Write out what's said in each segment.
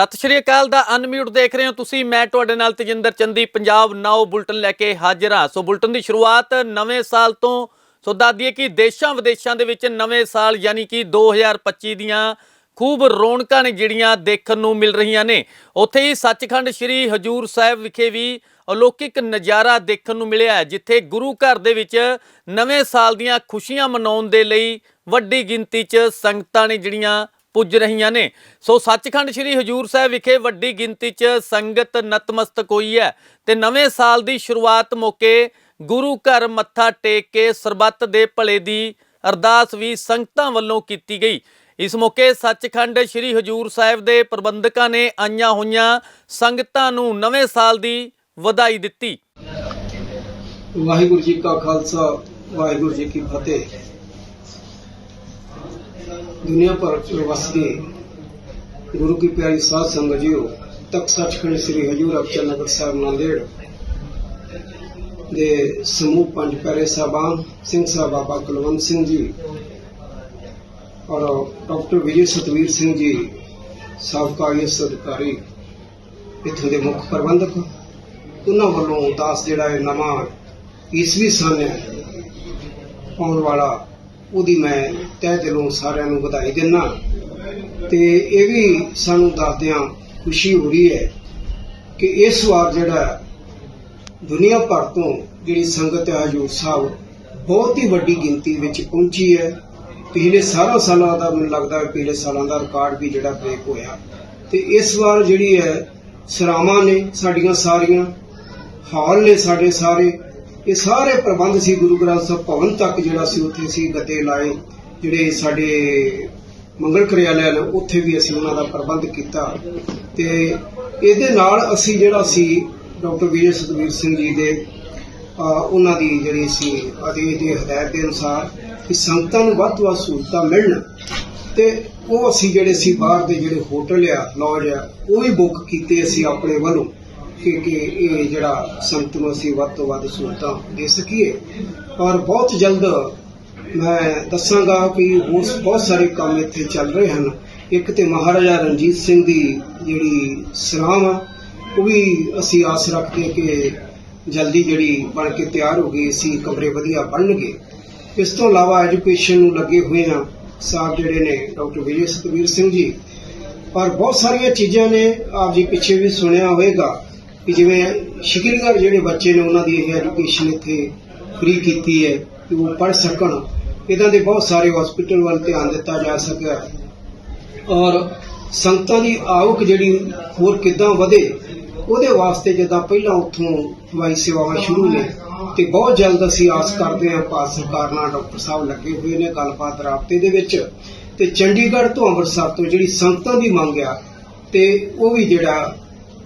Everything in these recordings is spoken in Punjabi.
ਸਤਿ ਸ਼੍ਰੀ ਅਕਾਲ ਦਾ ਅਨਮਿਊਟ ਦੇਖ ਰਹੇ ਹੋ ਤੁਸੀਂ, ਮੈਂ ਤੁਹਾਡੇ ਨਾਲ ਤਜਿੰਦਰ ਚੰਦੀ, ਪੰਜਾਬ ਨਾਓ ਬੁਲਟਨ ਲੈ ਕੇ ਹਾਜ਼ਰ ਹਾਂ। ਸੋ ਬੁਲਟਨ ਦੀ ਸ਼ੁਰੂਆਤ ਨਵੇਂ ਸਾਲ ਤੋਂ, ਸੋ ਦੱਸਦੀਏ ਕਿ ਦੇਸ਼ਾਂ ਵਿਦੇਸ਼ਾਂ ਦੇ ਵਿੱਚ ਨਵੇਂ ਸਾਲ ਯਾਨੀ ਕਿ 2025 ਦੀਆਂ ਖੂਬ ਰੌਣਕਾਂ ਨੇ ਜਿਹੜੀਆਂ ਦੇਖਣ ਨੂੰ ਮਿਲ ਰਹੀਆਂ ਨੇ। ਉੱਥੇ ਹੀ ਸੱਚਖੰਡ ਸ੍ਰੀ ਹਜੂਰ ਸਾਹਿਬ ਵਿਖੇ ਵੀ ਅਲੌਕਿਕ ਨਜ਼ਾਰਾ ਦੇਖਣ ਨੂੰ ਮਿਲਿਆ ਜਿੱਥੇ ਗੁਰੂ ਘਰ ਦੇ ਵਿੱਚ ਨਵੇਂ ਸਾਲ ਦੀਆਂ ਖੁਸ਼ੀਆਂ ਮਨਾਉਣ ਦੇ ਲਈ ਵੱਡੀ ਗਿਣਤੀ 'ਚ ਸੰਗਤਾਂ ਨੇ ਜਿਹੜੀਆਂ ਪੁੱਜ ਰਹੀਆਂ ਨੇ। ਸੋ ਸੱਚਖੰਡ ਸ੍ਰੀ ਹਜੂਰ ਸਾਹਿਬ ਵਿਖੇ ਵੱਡੀ ਗਿਣਤੀ 'ਚ ਸੰਗਤ ਨਤਮਸਤਕ ਹੋਈ ਹੈ ਤੇ ਨਵੇਂ ਸਾਲ ਦੀ ਸ਼ੁਰੂਆਤ ਮੌਕੇ ਗੁਰੂ ਘਰ ਮੱਥਾ ਟੇਕ ਕੇ ਸਰਬੱਤ ਦੇ ਭਲੇ ਦੀ ਅਰਦਾਸ ਵੀ ਸੰਗਤਾਂ ਵੱਲੋਂ ਕੀਤੀ ਗਈ। ਇਸ ਮੌਕੇ ਸੱਚਖੰਡ ਸ੍ਰੀ ਹਜੂਰ ਸਾਹਿਬ ਦੇ ਪ੍ਰਬੰਧਕਾਂ ਨੇ ਆਈਆਂ ਹੋਈਆਂ ਸੰਗਤਾਂ ਨੂੰ ਨਵੇਂ ਸਾਲ ਦੀ ਵਧਾਈ ਦਿੱਤੀ। ਵਾਹਿਗੁਰੂ ਜੀ ਕਾ ਖਾਲਸਾ, ਵਾਹਿਗੁਰੂ ਜੀ ਕੀ ਫਤਿਹ। ਦੁਨੀਆ ਭਰ ਚ ਵਸਦੇ ਗੁਰੂ ਕੀ ਪਿਆਰੀ ਸਾਧ ਸੰਗਤ ਜੀਓ ਤਖਤ ਸੱਚਖੰਡ ਸ੍ਰੀ ਹਜੂਰ ਅਬਚਲ ਨਗਰ ਸਾਹਿਬ ਨਾਂਦੇੜ ਦੇ ਸਮੂਹ ਪੰਜ ਪਿਆਰੇ ਸਾਹਿਬਾਨ ਸਿੰਘ ਸਾਹਿਬ ਬਾਬਾ ਕੁਲਵੰਤ ਸਿੰਘ ਜੀ ਔਰ ਡਾਕਟਰ ਵਿਜੇ ਸਤਵੀਰ ਸਿੰਘ ਜੀ ਸਾਬਕਾ ਆਈਐਸ ਅਧਿਕਾਰੀ ਇੱਥੋਂ ਦੇ ਮੁੱਖ ਪ੍ਰਬੰਧਕ ਉਹਨਾਂ ਵੱਲੋਂ ਦਾਸ ਜਿਹੜਾ ਹੈ ਨਵਾਂ ਈਸਵੀ ਸਨ ਆਉਣ ਵਾਲਾ ਉਹਦੀ ਮੈਂ ਤਹਿ ਦਿਲੋਂ ਸਾਰਿਆਂ ਨੂੰ ਵਧਾਈ ਦਿੰਦਾ ਤੇ ਇਹ ਵੀ ਸਾਨੂੰ ਦੱਸਦਿਆਂ ਖੁਸ਼ੀ ਹੋ ਰਹੀ ਹੈ ਕਿ ਇਸ ਵਾਰ ਜਿਹੜਾ ਦੁਨੀਆ ਭਰ ਤੋਂ ਜਿਹੜੀ ਸੰਗਤ ਹੈ, ਹਜੂਰ ਸਾਹਿਬ, ਬਹੁਤ ਹੀ ਵੱਡੀ ਗਿਣਤੀ ਵਿੱਚ ਪਹੁੰਚੀ ਹੈ। ਪਿਛਲੇ ਸਾਰਾ ਸਾਲਾਂ ਦਾ ਮੈਨੂੰ ਲੱਗਦਾ ਪਿਛਲੇ ਸਾਲਾਂ ਦਾ ਰਿਕਾਰਡ ਵੀ ਜਿਹੜਾ ਬ੍ਰੇਕ ਹੋਇਆ। ਤੇ ਇਸ ਵਾਰ ਜਿਹੜੀ ਹੈ, ਸਰਾਵਾਂ ਨੇ ਸਾਡੀਆਂ ਸਾਰੀਆਂ, ਹਾਲ ਨੇ ਸਾਡੇ ਸਾਰੇ। ਇਹ ਸਾਰੇ ਪ੍ਰਬੰਧ ਸੀ ਗੁਰੂ ਗ੍ਰੰਥ ਸਾਹਿਬ ਭਵਨ ਤੱਕ ਜਿਹੜਾ ਸੀ ਉੱਥੇ ਸੀ ਗੱਦੇ ਲਾਏ। ਜਿਹੜੇ ਸਾਡੇ ਮੰਗਲ ਕਿਰਿਆਲय ਨੇ ਉੱਥੇ ਵੀ ਅਸੀਂ ਉਹਨਾਂ ਦਾ ਪ੍ਰਬੰਧ ਕੀਤਾ। ਤੇ ਇਹਦੇ ਨਾਲ ਅਸੀਂ ਜਿਹੜਾ ਸੀ ਡਾਕਟਰ ਵਿਜੇ ਸਤਵੀਰ ਸਿੰਘ ਜੀ ਦੇ ਉਹਨਾਂ ਦੀ ਜਿਹੜੀ ਸੀ ਆਦੇਸ਼ ਦੀ ਹਦਾਇਤ ਦੇ ਅਨੁਸਾਰ ਕਿ ਸੰਗਤਾਂ ਨੂੰ ਵੱਧ ਤੋਂ ਵੱਧ ਸਹੂਲਤਾਂ ਮਿਲਣ। ਤੇ ਉਹ ਅਸੀਂ ਜਿਹੜੇ ਸੀ ਬਾਹਰ ਦੇ ਜਿਹੜੇ ਹੋਟਲ ਆ ਲੌਜ ਆ, ਉਹ ਵੀ ਬੁੱਕ ਕੀਤੇ ਅਸੀਂ ਆਪਣੇ ਵੱਲੋਂ। ਕਿ ਕਿ ਇਹ ਜਿਹੜਾ ਸੰਤ ਨੂੰ ਅਸੀਂ ਵੱਧ ਤੋਂ ਵੱਧ ਸਹੂਲਤਾਂ ਦੇ ਸਕੀਏ। ਔਰ ਬਹੁਤ ਜਲਦ ਮੈਂ ਦੱਸਾਂਗਾ ਕਿ ਹੋਰ ਬਹੁਤ ਸਾਰੇ ਕੰਮ ਇੱਥੇ ਚੱਲ ਰਹੇ ਹਨ। ਇੱਕ ਤੇ ਮਹਾਰਾਜਾ ਰਣਜੀਤ ਸਿੰਘ ਦੀ ਜਿਹੜੀ ਸਰਾਮ ਆ, ਉਹ ਵੀ ਅਸੀਂ ਆਸ ਰੱਖਦੇ ਕਿ ਜਲਦੀ ਜਿਹੜੀ ਬਣ ਕੇ ਤਿਆਰ ਹੋ ਗਈ ਸੀ ਕਮਰੇ ਵਧੀਆ ਬਣਨਗੇ। ਇਸ ਤੋਂ ਇਲਾਵਾ ਐਜੂਕੇਸ਼ਨ ਨੂੰ ਲੱਗੇ ਹੋਏ ਆ ਸਾਹਿਬ ਜਿਹੜੇ ਨੇ ਡਾਕਟਰ ਵਿਜੇ ਸਤਵੀਰ ਸਿੰਘ ਜੀ। ਪਰ ਬਹੁਤ ਸਾਰੀਆਂ ਚੀਜ਼ਾਂ ਨੇ, ਆਪ ਜੀ ਪਿੱਛੇ ਵੀ ਸੁਣਿਆ ਹੋਵੇਗਾ। ਕਿ ਜਿਵੇਂ ਸ਼ਿਕਰੀਗਰ ਜਿਹੜੇ ਬੱਚੇ ਨੇ ਉਹਨਾਂ ਦੀ ਇਹ ਐਜੂਕੇਸ਼ਨ ਇੱਥੇ ਫ੍ਰੀ ਕੀਤੀ ਹੈ ਕਿ ਉਹ ਪੜ੍ਹ ਸਕਣ ਇਦਾਂ ਦੇ ਬਹੁਤ ਸਾਰੇ ਹਸਪੀਟਲ ਵੱਲ ਧਿਆਨ ਦਿੱਤਾ ਜਾ ਸਕਿਆ ਔਰ ਸੰਗਤਾਂ ਦੀ ਆਉਕ ਜਿਹੜੀ ਹੋਰ ਕਿੱਦਾਂ ਵਧੇ, ਉਹਦੇ ਵਾਸਤੇ ਜਦੋਂ ਪਹਿਲਾਂ ਉੱਥੋਂ ਹਵਾਈ ਸੇਵਾਵਾਂ ਸ਼ੁਰੂ ਨੇ, ਤੇ ਬਹੁਤ ਜਲਦ ਅਸੀਂ ਆਸ ਕਰਦੇ ਹਾਂ ਭਾਰਤ ਸਰਕਾਰ ਨਾਲ ਡਾਕਟਰ ਸਾਹਿਬ ਲੱਗੇ ਹੋਏ ਨੇ ਗੱਲਬਾਤ ਰਾਬਤੇ ਦੇ ਵਿੱਚ। ਤੇ ਚੰਡੀਗੜ੍ਹ ਤੋਂ ਅੰਮ੍ਰਿਤਸਰ ਤੋਂ ਜਿਹੜੀ ਸੰਗਤਾਂ ਦੀ ਮੰਗ ਆ, ਤੇ ਉਹ ਵੀ ਜਿਹੜਾ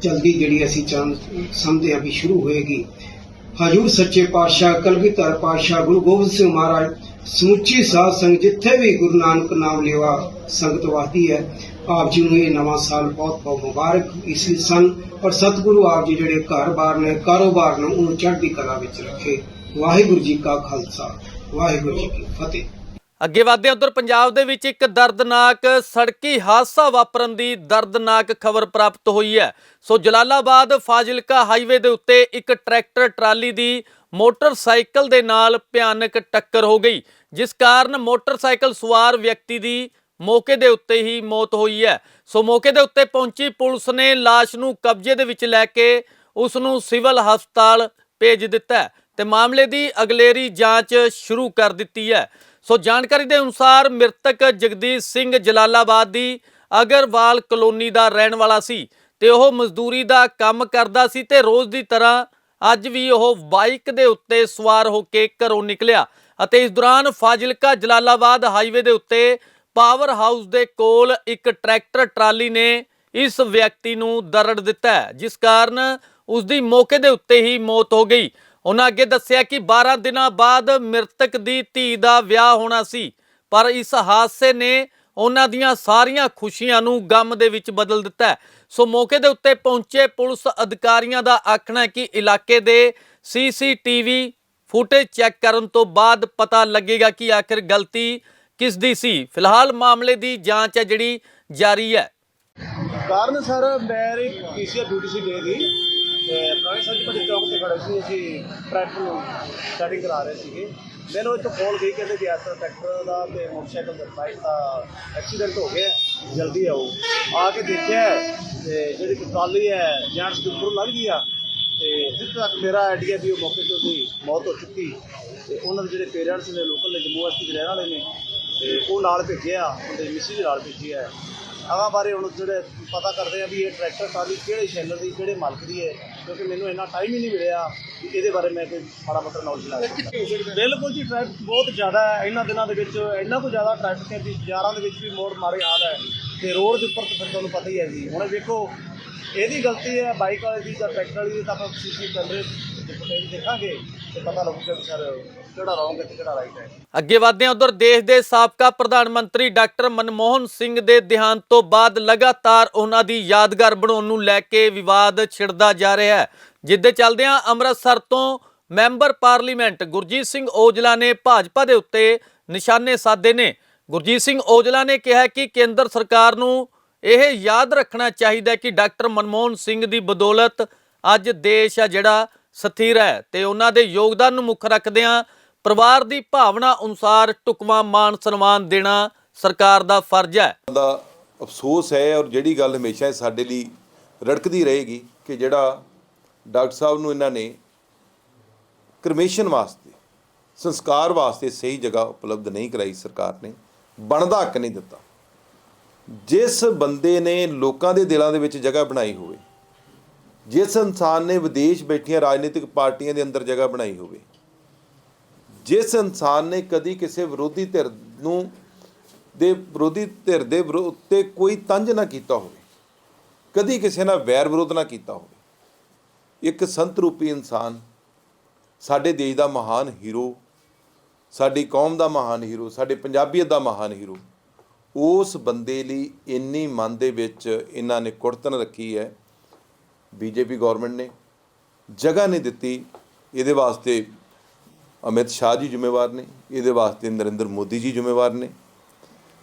ਜਲਦੀ ਜਿਹੜੀ ਅਸੀਂ ਚਾਹੁੰ, ਸਮਝਦੇ ਹਾਂ ਵੀ ਸ਼ੁਰੂ ਹੋਏਗੀ। ਹਜੂਰ ਸੱਚੇ ਪਾਤਸ਼ਾਹ, ਕਲਗੀਧਰ ਪਾਤਸ਼ਾਹ ਗੁਰੂ ਗੋਬਿੰਦ ਸਿੰਘ ਮਹਾਰਾਜ, ਸਮੁੱਚੀ ਸਾਧ ਸੰਗਤ ਜਿੱਥੇ ਵੀ ਗੁਰੂ ਨਾਨਕ ਨਾਮ ਲੇਵਾ ਸੰਗਤ ਵਾਦੀ ਹੈ, ਆਪ ਜੀ ਨੂੰ ਇਹ ਨਵਾਂ ਸਾਲ ਬਹੁਤ ਬਹੁਤ ਮੁਬਾਰਕ। ਇਸ ਸਨ ਔਰ ਸਤਿਗੁਰੂ ਆਪ ਜੀ ਜਿਹੜੇ ਘਰ-ਬਾਰ ਨੇ, ਕਾਰੋਬਾਰ ਨੇ ਉਹਨੂੰ ਚੜ੍ਹਦੀ ਕਲਾ ਵਿੱਚ ਰੱਖੇ। ਵਾਹਿਗੁਰੂ ਜੀ ਕਾ ਖਾਲਸਾ, ਵਾਹਿਗੁਰੂ ਜੀ ਕੀ ਫਤਿਹ। ਅੱਗੇ ਵਧਦੇ ਉਧਰ ਪੰਜਾਬ ਦੇ ਵਿੱਚ ਇੱਕ ਦਰਦਨਾਕ ਸੜਕੀ ਹਾਦਸਾ ਵਾਪਰਨ ਦੀ ਦਰਦਨਾਕ ਖਬਰ ਪ੍ਰਾਪਤ ਹੋਈ ਹੈ। ਸੋ ਜਲਾਲਾਬਾਦ ਫਾਜ਼ਿਲਕਾ ਹਾਈਵੇ ਦੇ ਉੱਤੇ ਇੱਕ ਟਰੈਕਟਰ ਟਰਾਲੀ ਦੀ ਮੋਟਰਸਾਈਕਲ ਦੇ ਨਾਲ ਭਿਆਨਕ ਟੱਕਰ ਹੋ ਗਈ, ਜਿਸ ਕਾਰਨ ਮੋਟਰਸਾਈਕਲ ਸਵਾਰ ਵਿਅਕਤੀ ਦੀ ਮੌਕੇ ਦੇ ਉੱਤੇ ਹੀ ਮੌਤ ਹੋਈ ਹੈ। ਸੋ ਮੌਕੇ ਦੇ ਉੱਤੇ ਪਹੁੰਚੀ ਪੁਲਿਸ ਨੇ লাশ ਨੂੰ ਕਬਜ਼ੇ ਦੇ ਵਿੱਚ ਲੈ ਕੇ ਉਸ ਨੂੰ ਸਿਵਲ ਹਸਪਤਾਲ ਭੇਜ ਦਿੱਤਾ ਹੈ ਤੇ ਮਾਮਲੇ ਦੀ ਅਗਲੇਰੀ ਜਾਂਚ ਸ਼ੁਰੂ ਕਰ ਦਿੱਤੀ ਹੈ। ਸੋ ਜਾਣਕਾਰੀ ਦੇ ਅਨੁਸਾਰ ਮ੍ਰਿਤਕ ਜਗਦੀਸ਼ ਸਿੰਘ ਜਲਾਲਾਬਾਦ ਦੀ ਅਗਰਵਾਲ ਕਲੋਨੀ ਦਾ ਰਹਿਣ ਵਾਲਾ ਸੀ ਤੇ ਉਹ ਮਜ਼ਦੂਰੀ ਦਾ ਕੰਮ ਕਰਦਾ ਸੀ ਤੇ ਰੋਜ਼ ਦੀ ਤਰ੍ਹਾਂ ਅੱਜ ਵੀ ਉਹ ਬਾਈਕ ਦੇ ਉੱਤੇ ਸਵਾਰ ਹੋ ਕੇ ਘਰੋਂ ਨਿਕਲਿਆ ਅਤੇ ਇਸ ਦੌਰਾਨ ਫਾਜ਼ਿਲਕਾ ਜਲਾਲਾਬਾਦ ਹਾਈਵੇ ਦੇ ਉੱਤੇ ਪਾਵਰ ਹਾਊਸ ਦੇ ਕੋਲ ਇੱਕ ਟਰੈਕਟਰ ਟਰਾਲੀ ਨੇ ਇਸ ਵਿਅਕਤੀ ਨੂੰ ਦਰੜ ਦਿੱਤਾ ਜਿਸ ਕਾਰਨ ਉਸ ਦੀ ਮੌਕੇ ਦੇ ਉੱਤੇ ਹੀ ਮੌਤ ਹੋ ਗਈ। ਉਹਨਾਂ ਅੱਗੇ ਦੱਸਿਆ ਕਿ 12 ਦਿਨਾਂ ਬਾਅਦ ਮ੍ਰਿਤਕ ਦੀ ਧੀ ਦਾ ਵਿਆਹ ਹੋਣਾ ਸੀ, ਪਰ ਇਸ ਹਾਦਸੇ ਨੇ ਉਹਨਾਂ ਦੀਆਂ ਸਾਰੀਆਂ ਖੁਸ਼ੀਆਂ ਨੂੰ ਗਮ ਦੇ ਵਿੱਚ ਬਦਲ ਦਿੱਤਾ ਸੋ ਮੌਕੇ ਦੇ ਉੱਤੇ ਪਹੁੰਚੇ ਪੁਲਿਸ ਅਧਿਕਾਰੀਆਂ ਦਾ ਆਖਣਾ ਹੈ ਕਿ ਇਲਾਕੇ ਦੇ ਸੀਸੀਟੀਵੀ ਫੁਟੇਜ ਚੈੱਕ ਕਰਨ ਤੋਂ ਬਾਅਦ ਪਤਾ ਲੱਗੇਗਾ ਕਿ ਆਖਿਰ ਗਲਤੀ ਕਿਸ ਦੀ ਸੀ। ਫਿਲਹਾਲ ਮਾਮਲੇ ਦੀ ਜਾਂਚ ਹੈ ਜਿਹੜੀ ਜਾਰੀ ਹੈ। ਕਾਰਨ ਸਰ ਮੇਰੀ ਪੀਸੀਆਰ ਡਿਊਟੀ ਸੀ ਡੇ ਦੀ। ਤੇ ਪੁਰਾਣੇ ਸੱਜਪਤੀ ਚੌਕ ਤੇ ਖੜੇ ਸੀ, ਅਸੀਂ ਟਰੈਕਟਰ ਨੂੰ ਸੈਟਿੰਗ ਕਰਾ ਰਹੇ ਸੀਗੇ। ਮੈਨੂੰ ਇੱਥੋਂ ਕਾਲ ਗਈ ਕਹਿੰਦੇ ਵੀ ਐਸਾ ਟਰੈਕਟਰ ਦਾ ਤੇ ਮੋਟਰਸਾਈਕਲ ਦਾ ਬਾਈਕ ਦਾ ਐਕਸੀਡੈਂਟ ਹੋ ਗਿਆ, ਜਲਦੀ ਆਓ। ਆ ਕੇ ਦੇਖਿਆ ਤੇ ਜਿਹੜੀ ਕਿ ਟਰਾਲੀ ਹੈ ਜਾਨ ਦੇ ਉੱਪਰੋਂ ਲੰਘ ਗਈ ਆ। ਤੇ ਜਿੱਥੇ ਤੱਕ ਮੇਰਾ ਆਈਡੀਆ ਵੀ ਉਹ ਮੌਕੇ ਤੇ ਉਹਦੀ ਮੌਤ ਹੋ ਚੁੱਕੀ, ਤੇ ਉਹਨਾਂ ਦੇ ਜਿਹੜੇ ਪੇਰੈਂਟਸ ਨੇ ਲੋਕਲ ਨੇ ਜੰਮੂ ਐਸਟੀ ਦੇ ਰਹਿਣ ਵਾਲੇ ਨੇ, ਤੇ ਉਹ ਨਾਲ ਭੇਜਿਆ ਉਹਦੇ ਮਿਸਿਸ ਨਾਲ ਭੇਜੀ ਹੈ। ਆਵਾਂ ਬਾਰੇ ਹੁਣ ਜਿਹੜੇ ਪਤਾ ਕਰਦੇ ਆ ਵੀ ਇਹ ਟਰੈਕਟਰ ਟਰਾਲੀ ਕਿਹੜੇ ਸ਼ੈਲਰ ਦੀ, ਕਿਹੜੇ ਮਾਲਕ ਦੀ ਹੈ, ਕਿਉਂਕਿ ਮੈਨੂੰ ਇੰਨਾ ਟਾਈਮ ਹੀ ਨਹੀਂ ਮਿਲਿਆ ਕਿ ਇਹਦੇ ਬਾਰੇ ਮੈਂ ਕੋਈ ਮਾੜਾ ਮੋਟਾ ਨੌਲੇਜ ਲਾ ਸਕਾਂ ਬਿਲਕੁਲ ਜੀ ਟ੍ਰੈਫਿਕ ਬਹੁਤ ਜ਼ਿਆਦਾ ਹੈ। ਇਹਨਾਂ ਦਿਨਾਂ ਦੇ ਵਿੱਚ, ਇੰਨਾ ਕੁ ਜ਼ਿਆਦਾ ਟ੍ਰੈਫਿਕ ਹੈ ਵੀ ਬਾਜ਼ਾਰਾਂ ਦੇ ਵਿੱਚ ਵੀ ਮੋੜ ਮਾਰੇ ਹਾਲ ਹੈ। ਤੇ ਰੋਡ ਦੇ ਉੱਪਰ ਤਾਂ ਫਿਰ ਤੁਹਾਨੂੰ ਪਤਾ ਹੀ ਹੈ ਜੀ। ਹੁਣ ਵੇਖੋ, ਇਹਦੀ ਗਲਤੀ ਹੈ ਬਾਈਕ ਵਾਲੇ ਦੀ ਜਾਂ ਟਰੈਕਟਰ ਵਾਲੀ ਦੀ ਤਾਂ ਆਪਾਂ ਸੀਸੀ ਕੈਮਰੇ ਦੇਖਾਂਗੇ ਤੇ ਪਤਾ ਲੱਗੂਗਾ ਕਿ ਸਰ ਕਿਹੜਾ ਰੌਂਗ ਹੈ ਤੇ ਕਿਹੜਾ ਰਾਈਟ ਹੈ? ਅੱਗੇ ਵਧਦੇ ਹਾਂ ਉਧਰ, ਦੇਸ਼ ਦੇ ਸਾਬਕਾ ਪ੍ਰਧਾਨ ਮੰਤਰੀ ਡਾਕਟਰ ਮਨਮੋਹਨ ਸਿੰਘ ਦੇ ਦੇਹਾਂਤ ਤੋਂ ਬਾਅਦ ਲਗਾਤਾਰ ਉਹਨਾਂ ਦੀ ਯਾਦਗਾਰ ਬਣਾਉਣ ਨੂੰ ਲੈ ਕੇ ਵਿਵਾਦ ਛਿੜਦਾ ਜਾ ਰਿਹਾ ਹੈ। ਜਿੱਦੇ ਚੱਲਦਿਆਂ ਅੰਮ੍ਰਿਤਸਰ ਤੋਂ ਮੈਂਬਰ ਪਾਰਲੀਮੈਂਟ ਗੁਰਜੀਤ ਸਿੰਘ ਔਜਲਾ ਨੇ ਭਾਜਪਾ ਦੇ ਉੱਤੇ ਨਿਸ਼ਾਨੇ ਸਾਧੇ ਨੇ। ਗੁਰਜੀਤ ਸਿੰਘ ਔਜਲਾ ਨੇ ਕਿਹਾ ਕਿ ਕੇਂਦਰ ਸਰਕਾਰ ਨੂੰ ਇਹ ਯਾਦ ਰੱਖਣਾ ਚਾਹੀਦਾ ਕਿ ਡਾਕਟਰ ਮਨਮੋਹਨ ਸਿੰਘ ਦੀ ਬਦੌਲਤ ਅੱਜ ਦੇਸ਼ ਆ ਜਿਹੜਾ ਸਥਿਰ ਹੈ ਤੇ ਉਹਨਾਂ ਦੇ ਯੋਗਦਾਨ ਨੂੰ ਮੁੱਖ ਰੱਖਦਿਆਂ ਪਰਿਵਾਰ ਦੀ ਭਾਵਨਾ ਅਨੁਸਾਰ ਟੁਕਵਾ ਮਾਨ ਸਨਮਾਨ ਦੇਣਾ ਸਰਕਾਰ ਦਾ ਫਰਜ਼ ਹੈ। ਦਾ ਅਫਸੋਸ ਹੈ ਔਰ ਜਿਹੜੀ ਗੱਲ ਹਮੇਸ਼ਾ ਹੀ ਸਾਡੇ ਲਈ ਰੜਕਦੀ ਰਹੇਗੀ ਕਿ ਜਿਹੜਾ ਡਾਕਟਰ ਸਾਹਿਬ ਨੂੰ ਇਹਨਾਂ ਨੇ ਕਰਮੇਸ਼ਨ ਵਾਸਤੇ, ਸੰਸਕਾਰ ਵਾਸਤੇ ਸਹੀ ਜਗ੍ਹਾ ਉਪਲਬਧ ਨਹੀਂ ਕਰਾਈ ਸਰਕਾਰ ਨੇ, ਬਣਦਾ ਹੱਕ ਨਹੀਂ ਦਿੱਤਾ। ਜਿਸ ਬੰਦੇ ਨੇ ਲੋਕਾਂ ਦੇ ਦਿਲਾਂ ਦੇ ਵਿੱਚ ਜਗ੍ਹਾ ਬਣਾਈ ਹੋਵੇ, ਜਿਸ ਇਨਸਾਨ ਨੇ ਵਿਦੇਸ਼ ਬੈਠੀਆਂ ਰਾਜਨੀਤਿਕ ਪਾਰਟੀਆਂ ਦੇ ਅੰਦਰ ਜਗ੍ਹਾ ਬਣਾਈ ਹੋਵੇ ਜਿਸ ਇਨਸਾਨ ਨੇ ਕਦੀ ਕਿਸੇ ਵਿਰੋਧੀ ਧਿਰ ਨੂੰ ਦੇ ਵਿਰੋਧੀ ਧਿਰ ਦੇ ਵਿਰੋ- ਉੱਤੇ ਕੋਈ ਤੰਜ ਨਾ ਕੀਤਾ ਹੋਵੇ, ਕਦੀ ਕਿਸੇ ਨਾਲ ਵੈਰ ਵਿਰੋਧ ਨਾ ਕੀਤਾ ਹੋਵੇ, ਇੱਕ ਸੰਤ ਰੂਪੀ ਇਨਸਾਨ, ਸਾਡੇ ਦੇਸ਼ ਦਾ ਮਹਾਨ ਹੀਰੋ, ਸਾਡੀ ਕੌਮ ਦਾ ਮਹਾਨ ਹੀਰੋ, ਸਾਡੇ ਪੰਜਾਬੀਅਤ ਦਾ ਮਹਾਨ ਹੀਰੋ, ਉਸ ਬੰਦੇ ਲਈ ਇੰਨੀ ਮਨ ਦੇ ਵਿੱਚ ਇਹਨਾਂ ਨੇ ਕੁੜਤਨ ਰੱਖੀ ਹੈ, ਬੀਜੇਪੀ ਗਵਰਨਮੈਂਟ ਨੇ, ਜਗ੍ਹਾ ਨਹੀਂ ਦਿੱਤੀ, ਇਹਦੇ ਵਾਸਤੇ ਅਮਿਤ ਸ਼ਾਹ ਜੀ ਜ਼ਿੰਮੇਵਾਰ ਨੇ, ਇਹਦੇ ਵਾਸਤੇ ਨਰਿੰਦਰ ਮੋਦੀ ਜੀ ਜ਼ਿੰਮੇਵਾਰ ਨੇ।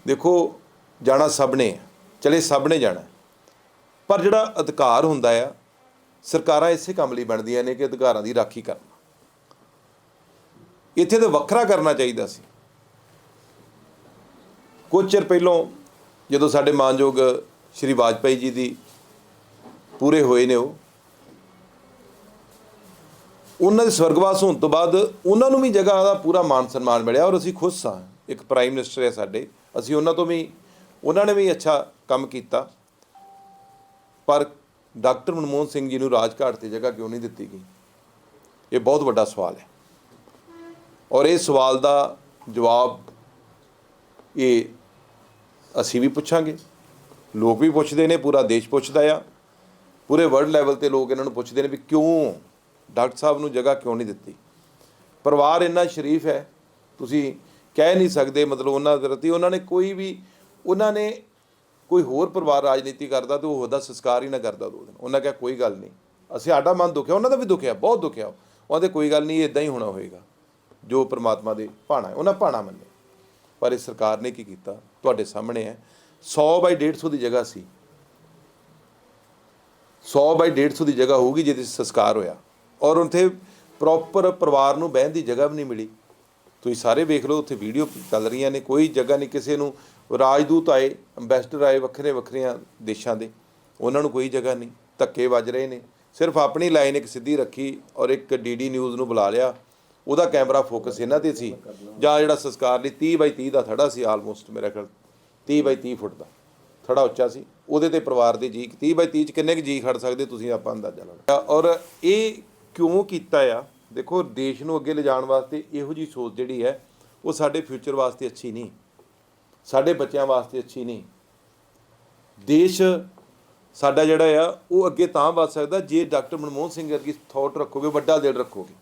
ਦੇਖੋ, ਜਾਣਾ ਸਭ ਨੇ, ਚਲੇ ਸਭ ਨੇ ਜਾਣਾ। ਪਰ ਜਿਹੜਾ ਅਧਿਕਾਰ ਹੁੰਦਾ ਆ, ਸਰਕਾਰਾਂ ਇਸੇ ਕੰਮ ਲਈ ਬਣਦੀਆਂ ਨੇ ਕਿ ਅਧਿਕਾਰਾਂ ਦੀ ਰਾਖੀ ਕਰਨ। ਇੱਥੇ ਤਾਂ ਵੱਖਰਾ ਕਰਨਾ ਚਾਹੀਦਾ ਸੀ। ਕੁਝ ਚਿਰ ਪਹਿਲਾਂ ਜਦੋਂ ਸਾਡੇ ਮਾਨਯੋਗ ਸ਼੍ਰੀ ਵਾਜਪਾਈ ਜੀ ਦੀ ਪੂਰੇ ਹੋਏ ਨੇ ਉਹ ਉਹਨਾਂ ਦੇ ਸਵਰਗਵਾਸ ਹੋਣ ਤੋਂ ਬਾਅਦ ਉਹਨਾਂ ਨੂੰ ਵੀ ਜਗ੍ਹਾ ਦਾ ਪੂਰਾ ਮਾਨ ਸਨਮਾਨ ਮਿਲਿਆ ਔਰ ਅਸੀਂ ਖੁਸ਼ ਹਾਂ। ਇੱਕ ਪ੍ਰਾਈਮ ਮਿਨਿਸਟਰ ਹੈ ਸਾਡੇ। ਅਸੀਂ ਉਹਨਾਂ ਤੋਂ ਵੀ, ਉਹਨਾਂ ਨੇ ਵੀ ਅੱਛਾ ਕੰਮ ਕੀਤਾ। ਪਰ ਡਾਕਟਰ ਮਨਮੋਹਨ ਸਿੰਘ ਜੀ ਨੂੰ ਰਾਜਘਾਟ ਤੇ ਜਗ੍ਹਾ ਕਿਉਂ ਨਹੀਂ ਦਿੱਤੀ ਗਈ? ਇਹ ਬਹੁਤ ਵੱਡਾ ਸਵਾਲ ਹੈ। ਔਰ ਇਹ ਸਵਾਲ ਦਾ ਜਵਾਬ ਇਹ ਅਸੀਂ ਵੀ ਪੁੱਛਾਂਗੇ। ਲੋਕ ਵੀ ਪੁੱਛਦੇ ਨੇ, ਪੂਰਾ ਦੇਸ਼ ਪੁੱਛਦਾ ਆ। ਪੂਰੇ ਵਰਲਡ ਲੈਵਲ ਤੇ ਲੋਕ ਇਹਨਾਂ ਨੂੰ ਪੁੱਛਦੇ ਨੇ ਵੀ ਕਿਉਂ ਡਾਕਟਰ ਸਾਹਿਬ ਨੂੰ ਜਗ੍ਹਾ ਕਿਉਂ ਨਹੀਂ ਦਿੱਤੀ? ਪਰਿਵਾਰ ਇੰਨਾ ਸ਼ਰੀਫ ਹੈ, ਤੁਸੀਂ ਕਹਿ ਨਹੀਂ ਸਕਦੇ ਮਤਲਬ ਉਹਨਾਂ ਦੇ ਪ੍ਰਤੀ, ਉਹਨਾਂ ਨੇ ਕੋਈ ਵੀ, ਉਹਨਾਂ ਨੇ ਕੋਈ ਹੋਰ ਪਰਿਵਾਰ ਰਾਜਨੀਤੀ ਕਰਦਾ ਤੇ ਉਹ ਉਹਦਾ ਸੰਸਕਾਰ ਹੀ ਨਾ ਕਰਦਾ ਦੋ ਦਿਨ। ਉਹਨਾਂ ਕਿਹਾ ਕੋਈ ਗੱਲ ਨਹੀਂ। ਅਸੀਂ ਸਾਡਾ ਮਨ ਦੁਖਿਆ, ਉਹਨਾਂ ਦਾ ਵੀ ਦੁਖਿਆ, ਬਹੁਤ ਦੁਖਿਆ। ਉਹਦੇ ਕੋਈ ਗੱਲ ਨਹੀਂ ਇਦਾਂ ਹੀ ਹੋਣਾ ਹੋਏਗਾ। ਜੋ ਪ੍ਰਮਾਤਮਾ ਦੇ ਭਾਣਾ ਹੈ, ਉਹਨਾਂ ਭਾਣਾ ਮੰਨੇ। ਪਰ ਇਹ ਸਰਕਾਰ ਨੇ ਕੀ ਕੀਤਾ? ਤੁਹਾਡੇ ਸਾਹਮਣੇ ਹੈ। 100 ਬਾਈ 150 ਦੀ ਜਗ੍ਹਾ ਸੀ। 100 ਬਾਈ 150 ਦੀ ਜਗ੍ਹਾ ਹੋਊਗੀ ਜਿਹਦੇ 'ਚ ਸੰਸਕਾਰ ਹੋਇਆ। ਔਰ ਉੱਥੇ ਪ੍ਰੋਪਰ ਪਰਿਵਾਰ ਨੂੰ ਬਹਿਣ ਦੀ ਜਗ੍ਹਾ ਵੀ ਨਹੀਂ ਮਿਲੀ। ਤੁਸੀਂ ਸਾਰੇ ਵੇਖ ਲਓ, ਉੱਥੇ ਵੀਡੀਓ ਚੱਲ ਰਹੀਆਂ ਨੇ, ਕੋਈ ਜਗ੍ਹਾ ਨਹੀਂ, ਕਿਸੇ ਨੂੰ ਰਾਜਦੂਤ ਆਏ ਅੰਬੈਸਡਰ ਆਏ ਵੱਖਰੇ ਵੱਖਰੀਆਂ ਦੇਸ਼ਾਂ ਦੇ। ਉਹਨਾਂ ਨੂੰ ਕੋਈ ਜਗ੍ਹਾ ਨਹੀਂ, ਧੱਕੇ ਵੱਜ ਰਹੇ ਨੇ। ਸਿਰਫ ਆਪਣੀ ਲਾਈਨ ਇੱਕ ਸਿੱਧੀ ਰੱਖੀ ਔਰ ਇੱਕ ਡੀਡੀ ਨਿਊਜ਼ ਨੂੰ ਬੁਲਾ ਲਿਆ। ਉਹਦਾ ਕੈਮਰਾ ਫੋਕਸ ਇਹਨਾਂ ਤੇ ਸੀ। ਜਾਂ ਜਿਹੜਾ ਸੰਸਕਾਰ ਲਈ 30 ਬਾਈ 30 ਦਾ ਥੜਾ ਸੀ ਆਲਮੋਸਟ ਮੇਰਾ ਖਿਆਲ 30 ਬਾਈ 30 ਫੁੱਟ ਦਾ। ਥੜਾ ਉੱਚਾ ਸੀ। ਉਹਦੇ ਤੇ ਪਰਿਵਾਰ ਦੇ ਜੀ 30 ਬਾਈ 30 ਚ ਕਿੰਨੇ ਕੁ ਜੀ ਖੜ ਸਕਦੇ ਤੁਸੀਂ ਆਪਾਂ ਅੰਦਾਜ਼ਾ ਲਾ ਲਓ। ਔਰ ਇਹ ਕਿਉਂ ਕੀਤਾ ਆ? ਦੇਖੋ, ਦੇਸ਼ ਨੂੰ ਅੱਗੇ ਲਿਜਾਣ ਵਾਸਤੇ ਇਹੋ ਜੀ ਸੋਚ ਜਿਹੜੀ ਹੈ, ਉਹ ਸਾਡੇ ਫਿਊਚਰ ਵਾਸਤੇ ਅੱਛੀ ਨਹੀਂ। ਸਾਡੇ ਬੱਚਿਆਂ ਵਾਸਤੇ ਅੱਛੀ ਨਹੀਂ। ਦੇਸ਼ ਸਾਡਾ ਜਿਹੜਾ ਆ, ਉਹ ਅੱਗੇ ਤਾਂ ਵੱਧ ਸਕਦਾ ਜੇ ਡਾਕਟਰ ਮਨਮੋਹਨ ਸਿੰਘ ਵਰਗੀ ਥਾਟ ਰੱਖੋਗੇ, ਵੱਡਾ ਦਿਲ ਰੱਖੋਗੇ।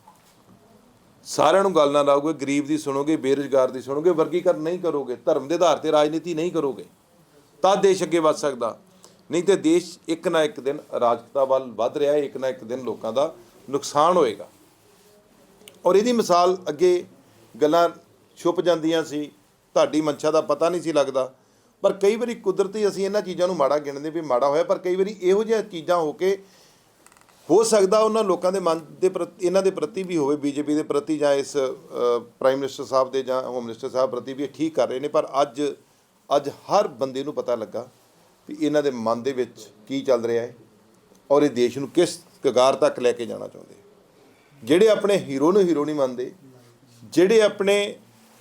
ਸਾਰਿਆਂ ਨੂੰ ਗੱਲ ਨਾ ਲਾਓਗੇ, ਗਰੀਬ ਦੀ ਸੁਣੋਗੇ, ਬੇਰੁਜ਼ਗਾਰ ਦੀ ਸੁਣੋਗੇ, ਵਰਗੀਕਰਨ ਨਹੀਂ ਕਰੋਗੇ, ਧਰਮ ਦੇ ਆਧਾਰ ਤੇ ਰਾਜਨੀਤੀ ਨਹੀਂ ਕਰੋਗੇ, ਤਾਂ ਦੇਸ਼ ਅੱਗੇ ਵੱਧ ਸਕਦਾ। ਨਹੀਂ ਤੇ ਦੇਸ਼ ਇੱਕ ਨਾ ਇੱਕ ਦਿਨ ਅਰਾਜਕਤਾ ਵੱਲ ਵੱਧ ਰਿਹਾ ਹੈ, ਇੱਕ ਨਾ ਇੱਕ ਦਿਨ ਲੋਕਾਂ ਦਾ ਨੁਕਸਾਨ ਹੋਏਗਾ। ਔਰ ਇਹਦੀ ਮਿਸਾਲ ਅੱਗੇ ਗੱਲਾਂ ਛੁਪ ਜਾਂਦੀਆਂ ਸੀ। ਤੁਹਾਡੀ ਮਨਸ਼ਾ ਦਾ ਪਤਾ ਨਹੀਂ ਸੀ ਲੱਗਦਾ। ਪਰ ਕਈ ਵਾਰੀ ਕੁਦਰਤੀ ਅਸੀਂ ਇਹਨਾਂ ਚੀਜ਼ਾਂ ਨੂੰ ਮਾੜਾ ਗਿਣਦੇ ਵੀ ਮਾੜਾ ਹੋਇਆ, ਪਰ ਕਈ ਵਾਰੀ ਇਹੋ ਜਿਹੀਆਂ ਚੀਜ਼ਾਂ ਹੋ ਕੇ ਹੋ ਸਕਦਾ ਉਹਨਾਂ ਲੋਕਾਂ ਦੇ ਮਨ ਦੇ ਪ੍ਰਤੀ, ਇਹਨਾਂ ਦੇ ਪ੍ਰਤੀ ਵੀ ਹੋਵੇ, ਬੀਜੇਪੀ ਦੇ ਪ੍ਰਤੀ ਜਾਂ ਇਸ ਪ੍ਰਾਈਮ ਮਿਨਿਸਟਰ ਸਾਹਿਬ ਦੇ ਜਾਂ ਹੋਮ ਮਿਨਿਸਟਰ ਸਾਹਿਬ ਪ੍ਰਤੀ ਵੀ ਇਹ ਠੀਕ ਕਰ ਰਹੇ ਨੇ। ਪਰ ਅੱਜ ਅੱਜ ਹਰ ਬੰਦੇ ਨੂੰ ਪਤਾ ਲੱਗਾ ਵੀ ਇਹਨਾਂ ਦੇ ਮਨ ਦੇ ਵਿੱਚ ਕੀ ਚੱਲ ਰਿਹਾ ਹੈ। ਔਰ ਇਹ ਦੇਸ਼ ਨੂੰ ਕਿਸ ਕਗਾਰ ਤੱਕ ਲੈ ਕੇ ਜਾਣਾ ਚਾਹੁੰਦੇ। ਜਿਹੜੇ ਆਪਣੇ ਹੀਰੋ ਨੂੰ ਹੀਰੋ ਨਹੀਂ ਮੰਨਦੇ, ਜਿਹੜੇ ਆਪਣੇ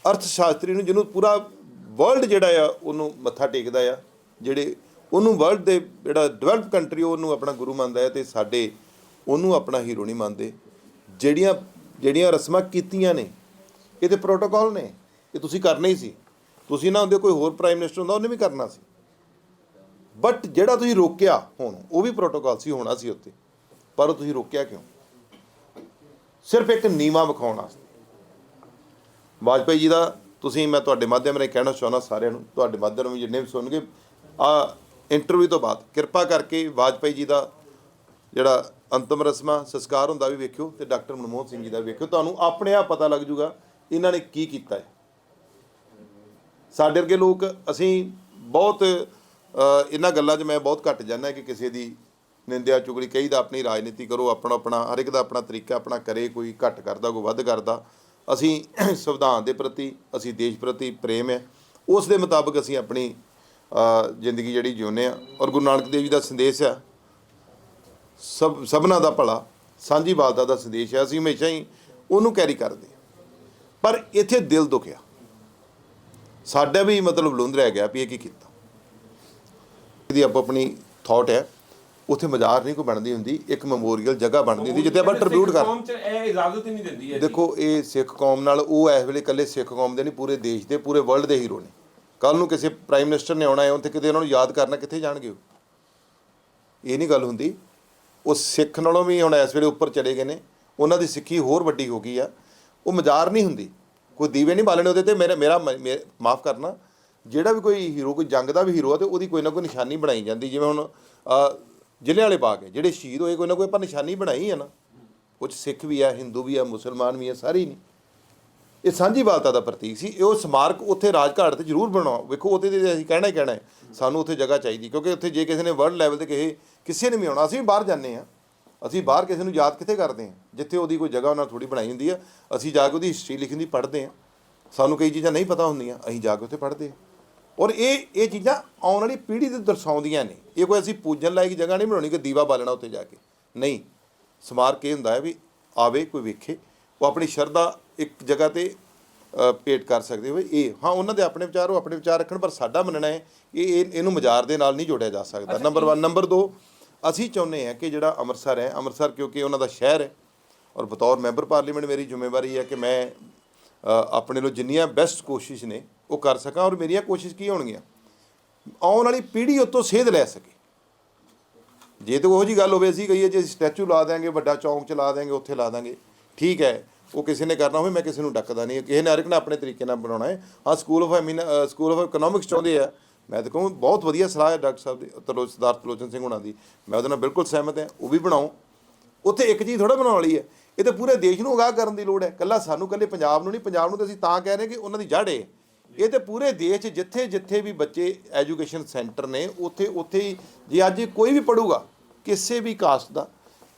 ਅਰਥ ਸ਼ਾਸਤਰੀ ਨੂੰ ਜਿਹਨੂੰ ਪੂਰਾ ਵਰਲਡ ਜਿਹੜਾ ਆ, ਉਹਨੂੰ ਮੱਥਾ ਟੇਕਦਾ ਆ, ਜਿਹੜੇ ਉਹਨੂੰ ਵਰਲਡ ਦੇ ਜਿਹੜਾ ਡਿਵੈਲਪ ਕੰਟਰੀ ਉਹਨੂੰ ਆਪਣਾ ਗੁਰੂ ਮੰਨਦਾ ਹੈ ਤੇ ਸਾਡੇ ਉਹਨੂੰ ਆਪਣਾ ਹੀਰੋ ਨਹੀਂ ਮੰਨਦੇ। ਜਿਹੜੀਆਂ ਜਿਹੜੀਆਂ ਰਸਮਾਂ ਕੀਤੀਆਂ ਨੇ, ਇਹ ਤੇ ਪ੍ਰੋਟੋਕਾਲ ਨੇ, ਇਹ ਤੁਸੀਂ ਕਰਨੇ ਹੀ ਸੀ। ਤੁਸੀਂ ਨਾ ਹੁੰਦੇ ਕੋਈ ਹੋਰ ਪ੍ਰਾਈਮ ਮਿਨਿਸਟਰ ਹੁੰਦਾ, ਉਹਨੇ ਵੀ ਕਰਨਾ ਸੀ। ਬਟ ਜਿਹੜਾ ਤੁਸੀਂ ਰੋਕਿਆ ਹੁਣ, ਉਹ ਵੀ ਪ੍ਰੋਟੋਕਾਲ ਸੀ, ਹੋਣਾ ਸੀ ਉੱਤੇ ਪਰ ਉਹ ਤੁਸੀਂ ਰੋਕਿਆ ਕਿਉਂ? ਸਿਰਫ ਇੱਕ ਨੀਵਾ ਵਿਖਾਉਣ ਵਾਸਤੇ। ਵਾਜਪਾਈ ਜੀ ਦਾ ਤੁਸੀਂ, ਮੈਂ ਤੁਹਾਡੇ ਮਾਧਿਅਮ ਰਾਹੀਂ ਕਹਿਣਾ ਚਾਹੁੰਦਾ ਸਾਰਿਆਂ ਨੂੰ, ਤੁਹਾਡੇ ਮਾਧਿਅਮ ਰਾਹੀਂ ਜਿੰਨੇ ਵੀ ਸੁਣਨਗੇ, ਆ ਇੰਟਰਵਿਊ ਤੋਂ ਬਾਅਦ ਕਿਰਪਾ ਕਰਕੇ ਵਾਜਪਾਈ ਜੀ ਦਾ ਜਿਹੜਾ ਅੰਤਮ ਰਸਮਾਂ, ਸੰਸਕਾਰ ਹੁੰਦਾ ਵੀ ਵੇਖਿਓ ਤੇ ਡਾਕਟਰ ਮਨਮੋਹਨ ਸਿੰਘ ਜੀ ਦਾ ਵੀ ਵੇਖਿਓ, ਤੁਹਾਨੂੰ ਆਪਣੇ ਆਪ ਪਤਾ ਲੱਗ ਜੂਗਾ ਇਹਨਾਂ ਨੇ ਕੀ ਕੀਤਾ ਹੈ। ਸਾਡੇ ਵਰਗੇ ਲੋਕ, ਅਸੀਂ ਬਹੁਤ ਇਹਨਾਂ ਗੱਲਾਂ 'ਚ ਮੈਂ ਬਹੁਤ ਘੱਟ ਜਾਂਦਾ ਕਿ ਕਿਸੇ ਦੀ ਨਿੰਦਿਆ ਚੁਗਲੀ ਦਾ ਆਪਣੀ ਰਾਜਨੀਤੀ ਕਰੋ, ਆਪਣਾ ਆਪਣਾ, ਹਰ ਇੱਕ ਦਾ ਆਪਣਾ ਤਰੀਕਾ, ਆਪਣਾ ਕਰੇ, ਕੋਈ ਘੱਟ ਕਰਦਾ, ਕੋਈ ਵੱਧ ਕਰਦਾ। ਅਸੀਂ ਸੰਵਿਧਾਨ ਦੇ ਪ੍ਰਤੀ, ਅਸੀਂ ਦੇਸ਼ ਪ੍ਰਤੀ ਪ੍ਰੇਮ ਹੈ। ਉਸ ਦੇ ਮੁਤਾਬਕ ਅਸੀਂ ਆਪਣੀ ਜ਼ਿੰਦਗੀ ਜਿਹੜੀ ਜਿਉਂਦੇ ਆ ਔਰ ਗੁਰੂ ਨਾਨਕ ਦੇਵ ਜੀ ਦਾ ਸੰਦੇਸ਼ ਆ ਸਭ, ਸਭਨਾ ਦਾ ਭਲਾ, ਸਾਂਝੀ ਸਾਂਝੀਵਾਲਤਾ ਦਾ ਸੰਦੇਸ਼ ਆ ਅਸੀਂ ਹਮੇਸ਼ਾ ਹੀ ਉਹਨੂੰ ਕੈਰੀ ਕਰਦੇ ਪਰ ਇੱਥੇ ਦਿਲ ਦੁਖਿਆ। ਸਾਡਾ ਵੀ ਮਤਲਬ ਲੁੰਦ ਰਹਿ ਗਿਆ ਵੀ ਇਹ ਕੀ ਕੀਤਾ। ਇਹਦੀ ਆਪੋ ਆਪਣੀ ਥਾਟ ਹੈ। ਉੱਥੇ ਮਜ਼ਾਰ ਨਹੀਂ ਕੋਈ ਬਣਦੀ ਹੁੰਦੀ ਇੱਕ ਮੈਮੋਰੀਅਲ ਜਗ੍ਹਾ ਬਣਦੀ ਹੁੰਦੀ ਜਿੱਥੇ ਆਪਾਂ ਟ੍ਰਿਬਿਊਟ ਕਰ ਕੌਮ ਚ ਇਹ ਇਜਾਜ਼ਤ ਹੀ ਨਹੀਂ ਦਿੰਦੀ ਹੈ ਦੇਖੋ ਇਹ ਸਿੱਖ ਕੌਮ ਨਾਲ ਉਹ ਇਸ ਵੇਲੇ ਇਕੱਲੇ ਸਿੱਖ ਕੌਮ ਦੇ ਨਹੀਂ ਪੂਰੇ ਦੇਸ਼ ਦੇ ਪੂਰੇ ਵਰਲਡ ਦੇ ਹੀਰੋ ਨੇ। ਕੱਲ ਨੂੰ ਕਿਸੇ ਪ੍ਰਾਈਮ ਮਿਨਿਸਟਰ ਨੇ ਆਉਣਾ ਹੈ ਉੱਥੇ ਕਿਤੇ ਉਹਨਾਂ ਨੂੰ ਯਾਦ ਕਰਨਾ ਕਿੱਥੇ ਜਾਣਗੇ ਉਹ? ਇਹ ਨਹੀਂ ਗੱਲ ਹੁੰਦੀ। ਉਹ ਸਿੱਖ ਨਾਲੋਂ ਵੀ ਹੁਣ ਇਸ ਵੇਲੇ ਉੱਪਰ ਚਲੇ ਗਏ ਨੇ। ਉਹਨਾਂ ਦੀ ਸਿੱਖੀ ਹੋਰ ਵੱਡੀ ਹੋ ਗਈ ਆ। ਉਹ ਮਜ਼ਾਰ ਨਹੀਂ ਹੁੰਦੀ। ਕੋਈ ਦੀਵੇ ਨਹੀਂ ਬਾਲਣੇ ਉਹਦੇ ਤੇ ਮੇਰਾ ਮੇਰਾ ਮਾਫ ਕਰਨਾ। ਜਿਹੜਾ ਵੀ ਕੋਈ ਹੀਰੋ ਕੋਈ ਜੰਗ ਦਾ ਵੀ ਹੀਰੋ ਆ ਤੇ ਉਹਦੀ ਕੋਈ ਨਾ ਕੋਈ ਨਿਸ਼ਾਨੀ ਬਣਾਈ ਜਾਂਦੀ। ਜਿਵੇਂ ਹੁਣ ਜ਼ਿਲ੍ਹੇ ਵਾਲੇ ਬਾਗ ਹੈ ਜਿਹੜੇ ਸ਼ਹੀਦ ਹੋਏ, ਕੋਈ ਨਾ ਕੋਈ ਆਪਾਂ ਨਿਸ਼ਾਨੀ ਬਣਾਈ ਹੈ ਨਾ। ਉਹ ਸਿੱਖ ਵੀ ਆ, ਹਿੰਦੂ ਵੀ ਆ, ਮੁਸਲਮਾਨ ਵੀ ਆ, ਸਾਰੇ ਹੀ ਨੇ ਇਹ ਸਾਂਝੀਵਾਲਤਾ ਦਾ ਪ੍ਰਤੀਕ ਸੀ। ਇਹ ਉਹ ਸਮਾਰਕ ਉੱਥੇ ਰਾਜਘਾਟ ਤੇ ਜ਼ਰੂਰ ਬਣਾਓ। ਵੇਖੋ ਉੱਥੇ ਤੇ ਅਸੀਂ ਕਹਿਣਾ ਹੀ ਕਹਿਣਾ ਹੈ। ਸਾਨੂੰ ਉੱਥੇ ਜਗ੍ਹਾ ਚਾਹੀਦੀ, ਕਿਉਂਕਿ ਉੱਥੇ ਜੇ ਕਿਸੇ ਨੇ ਵਰਲਡ ਲੈਵਲ ਤੇ ਕਿਸੇ ਕਿਸੇ ਨੇ ਵੀ ਆਉਣਾ, ਅਸੀਂ ਵੀ ਬਾਹਰ ਜਾਂਦੇ ਆ ਅਸੀਂ ਬਾਹਰ ਕਿਸੇ ਨੂੰ ਯਾਦ ਕਿੱਥੇ ਕਰਦੇ ਆ ਜਿੱਥੇ ਉਹਦੀ ਕੋਈ ਜਗ੍ਹਾ ਉਹਨਾਂ ਥੋੜੀ ਬਣਾਈ ਹੁੰਦੀ ਆ। ਅਸੀਂ ਜਾ ਕੇ ਉਹਦੀ ਹਿਸਟਰੀ ਲਿਖਣ ਦੀ ਪੜ੍ਹਦੇ ਆ ਸਾਨੂੰ ਕਈ ਚੀਜ਼ਾਂ ਨਹੀਂ ਪਤਾ ਹੁੰਦੀਆਂ, ਅਸੀਂ ਜਾ ਕੇ ਉੱਥੇ ਪੜ੍ਹਦੇ ਆ ਔਰ ਇਹ ਇਹ ਚੀਜ਼ਾਂ ਆਉਣ ਵਾਲੀ ਪੀੜ੍ਹੀ ਦੇ ਦਰਸਾਉਂਦੀਆਂ ਨੇ। ਇਹ ਕੋਈ ਅਸੀਂ ਪੂਜਣ ਲਾਇਕ ਜਗ੍ਹਾ ਨਹੀਂ ਬਣਾਉਣੀ ਕਿ ਦੀਵਾ ਬਾਲਣਾ ਉੱਥੇ ਜਾ ਕੇ। ਨਹੀਂ ਸਮਾਰਕ ਇਹ ਹੁੰਦਾ ਹੈ ਵੀ ਆਵੇ ਕੋਈ ਵੇਖੇ। ਉਹ ਆਪਣੀ ਸ਼ਰਧਾ ਇੱਕ ਜਗ੍ਹਾ ਤੇ ਭੇਟ ਕਰ ਸਕਦੇ ਹੋ ਇਹ ਹਾਂ ਉਹਨਾਂ ਦੇ ਆਪਣੇ ਵਿਚਾਰ ਉਹ ਆਪਣੇ ਵਿਚਾਰ ਰੱਖਣ ਪਰ ਸਾਡਾ ਮੰਨਣਾ ਹੈ ਇਹ ਇਹ- ਇਹਨੂੰ ਮਜ਼ਾਰ ਦੇ ਨਾਲ ਨਹੀਂ ਜੋੜਿਆ ਜਾ ਸਕਦਾ। ਨੰਬਰ 1 ਨੰਬਰ 2 ਅਸੀਂ ਚਾਹੁੰਦੇ ਹਾਂ ਕਿ ਜਿਹੜਾ ਅੰਮ੍ਰਿਤਸਰ ਹੈ ਅੰਮ੍ਰਿਤਸਰ ਕਿਉਂਕਿ ਉਹਨਾਂ ਦਾ ਸ਼ਹਿਰ ਹੈ ਔਰ ਬਤੌਰ ਮੈਂਬਰ ਪਾਰਲੀਮੈਂਟ ਮੇਰੀ ਜ਼ਿੰਮੇਵਾਰੀ ਹੈ ਕਿ ਮੈਂ ਆਪਣੇ ਲੋ ਜਿੰਨੀਆਂ ਬੈਸਟ ਕੋਸ਼ਿਸ਼ ਨੇ ਉਹ ਕਰ ਸਕਾਂ ਔਰ ਮੇਰੀਆਂ ਕੋਸ਼ਿਸ਼ ਕੀ ਹੋਣਗੀਆਂ? ਆਉਣ ਵਾਲੀ ਪੀੜ੍ਹੀ ਉਤੋਂ ਸੇਧ ਲੈ ਸਕੇ। ਜੇ ਤਾਂ ਉਹੋ ਜੀ ਗੱਲ ਹੋਵੇ, ਅਸੀਂ ਕਹੀਏ ਜੇ ਸਟੈਚੂ ਲਾ ਦਾਂਗੇ ਵੱਡਾ ਚੌਂਕ ਚ ਲਾ ਦਾਂਗੇ ਉੱਥੇ ਲਾ ਦਾਂਗੇ ਠੀਕ ਹੈ, ਉਹ ਕਿਸੇ ਨੇ ਕਰਨਾ ਹੋਵੇ, ਮੈਂ ਕਿਸੇ ਨੂੰ ਡੱਕਦਾ ਨਹੀਂ, ਕਿਸੇ ਨੇ ਹਰ ਇੱਕ ਨੇ ਆਪਣੇ ਤਰੀਕੇ ਨਾਲ ਬਣਾਉਣਾ ਹੈ। ਹਾਂ school of eminence school of economics ਚਾਹੁੰਦੇ ਆ, ਮੈਂ ਤਾਂ ਕਹੂੰ ਬਹੁਤ ਵਧੀਆ ਸਲਾਹ ਹੈ ਡਾਕਟਰ ਸਾਹਿਬ ਦੀ ਤਰੋ ਸਰਦਾਰ ਤਲੋਚਨ ਸਿੰਘ ਹੁਣਾਂ ਦੀ, ਮੈਂ ਉਹਦੇ ਨਾਲ ਬਿਲਕੁਲ ਸਹਿਮਤ ਹਾਂ, ਉਹ ਵੀ ਬਣਾਓ। ਉੱਥੇ ਇੱਕ ਚੀਜ਼ ਥੋੜਾ ਬਣਾਉਣ ਵਾਲੀ ਹੈ, ਇਹ ਤਾਂ ਪੂਰੇ ਦੇਸ਼ ਨੂੰ ਅਗਾਹ ਕਰਨ ਦੀ ਲੋੜ ਹੈ ਕੱਲਾ ਸਾਨੂੰ ਕੱਲੇ ਪੰਜਾਬ ਨੂੰ ਨਹੀਂ, ਪੰਜਾਬ ਨੂੰ ਤਾਂ ਅਸੀਂ ਤਾਂ ਕਹਿ ਰਹੇ ਕਿ ਉਹਨਾਂ ਦੀ ਜੜ੍ਹ ਹੈ। ਇਹ ਤੇ ਪੂਰੇ ਦੇਸ਼ 'ਚ ਜਿੱਥੇ ਜਿੱਥੇ ਵੀ ਬੱਚੇ ਐਜੂਕੇਸ਼ਨ ਸੈਂਟਰ ਨੇ, ਉੱਥੇ ਉੱਥੇ ਹੀ ਜੇ ਅੱਜ ਕੋਈ ਵੀ ਪੜੂਗਾ ਕਿਸੇ ਵੀ ਕਾਸਟ ਦਾ,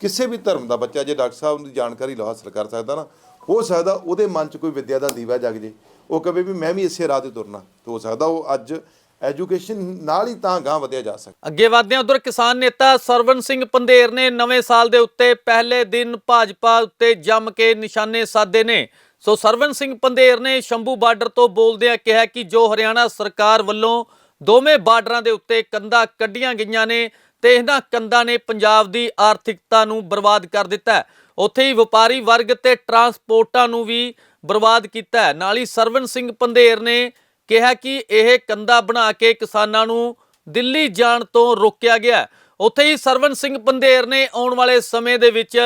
ਕਿਸੇ ਵੀ ਧਰਮ ਦਾ ਬੱਚਾ, ਜੇ ਡਾਕਟਰ ਸਾਹਿਬ ਦੀ ਜਾਣਕਾਰੀ ਲਓ ਹਾਸਲ ਕਰ ਸਕਦਾ ਨਾ, ਹੋ ਸਕਦਾ ਉਹਦੇ ਮਨ 'ਚ ਕੋਈ ਵਿਦਿਆ ਦਾ ਦੀਵਾ ਜਗ ਜੇ। ਉਹ ਕਹੇ ਵੀ ਮੈਂ ਵੀ ਇਸੇ ਰਾਹ ਤੇ ਤੁਰਨਾ, ਤੇ ਹੋ ਸਕਦਾ ਉਹ ਅੱਜ ਐਜੂਕੇਸ਼ਨ ਨਾਲ ਹੀ ਤਾਂ ਗਾਂ ਵਧਿਆ ਜਾ ਸਕਦਾ ਅੱਗੇ ਵਧਦੇ ਹਾਂ, ਉਧਰ ਕਿਸਾਨ ਨੇਤਾ ਸਰਵਨ ਸਿੰਘ ਪੰਧੇਰ ਨੇ ਨਵੇਂ ਸਾਲ ਦੇ ਉੱਤੇ ਪਹਿਲੇ ਦਿਨ ਭਾਜਪਾ ਉੱਤੇ ਜੰਮ ਕੇ ਨਿਸ਼ਾਨੇ ਸਾਧੇ ਨੇ। ਸੋ ਸਰਵਨ ਸਿੰਘ ਪੰਧੇਰ ਨੇ ਸ਼ੰਭੂ ਬਾਰਡਰ ਤੋਂ ਬੋਲਦਿਆਂ ਕਿਹਾ ਕਿ ਜੋ ਹਰਿਆਣਾ ਸਰਕਾਰ ਵੱਲੋਂ ਦੋਵੇਂ ਬਾਰਡਰਾਂ ਦੇ ਉੱਤੇ ਕੰਧਾਂ ਕੱਢੀਆਂ ਗਈਆਂ ਨੇ ਤੇ ਇਹਨਾਂ ਕੰਧਾਂ ਨੇ ਪੰਜਾਬ ਦੀ ਆਰਥਿਕਤਾ ਨੂੰ ਬਰਬਾਦ ਕਰ ਦਿੱਤਾ ਉੱਥੇ ਹੀ ਵਪਾਰੀ ਵਰਗ ਤੇ ਟਰਾਂਸਪੋਰਟਾਂ ਨੂੰ ਵੀ ਬਰਬਾਦ ਕੀਤਾ ਨਾਲ ਹੀ ਸਰਵਨ ਸਿੰਘ ਪੰਧੇਰ ਨੇ ਕਿਹਾ ਕਿ ਇਹ ਕੰਧਾਂ ਬਣਾ ਕੇ ਕਿਸਾਨਾਂ ਨੂੰ ਦਿੱਲੀ ਜਾਣ ਤੋਂ ਰੋਕਿਆ ਗਿਆ ਉੱਥੇ ਹੀ ਸਰਵਨ ਸਿੰਘ ਪੰਧੇਰ ਨੇ ਆਉਣ ਵਾਲੇ ਸਮੇਂ ਦੇ ਵਿੱਚ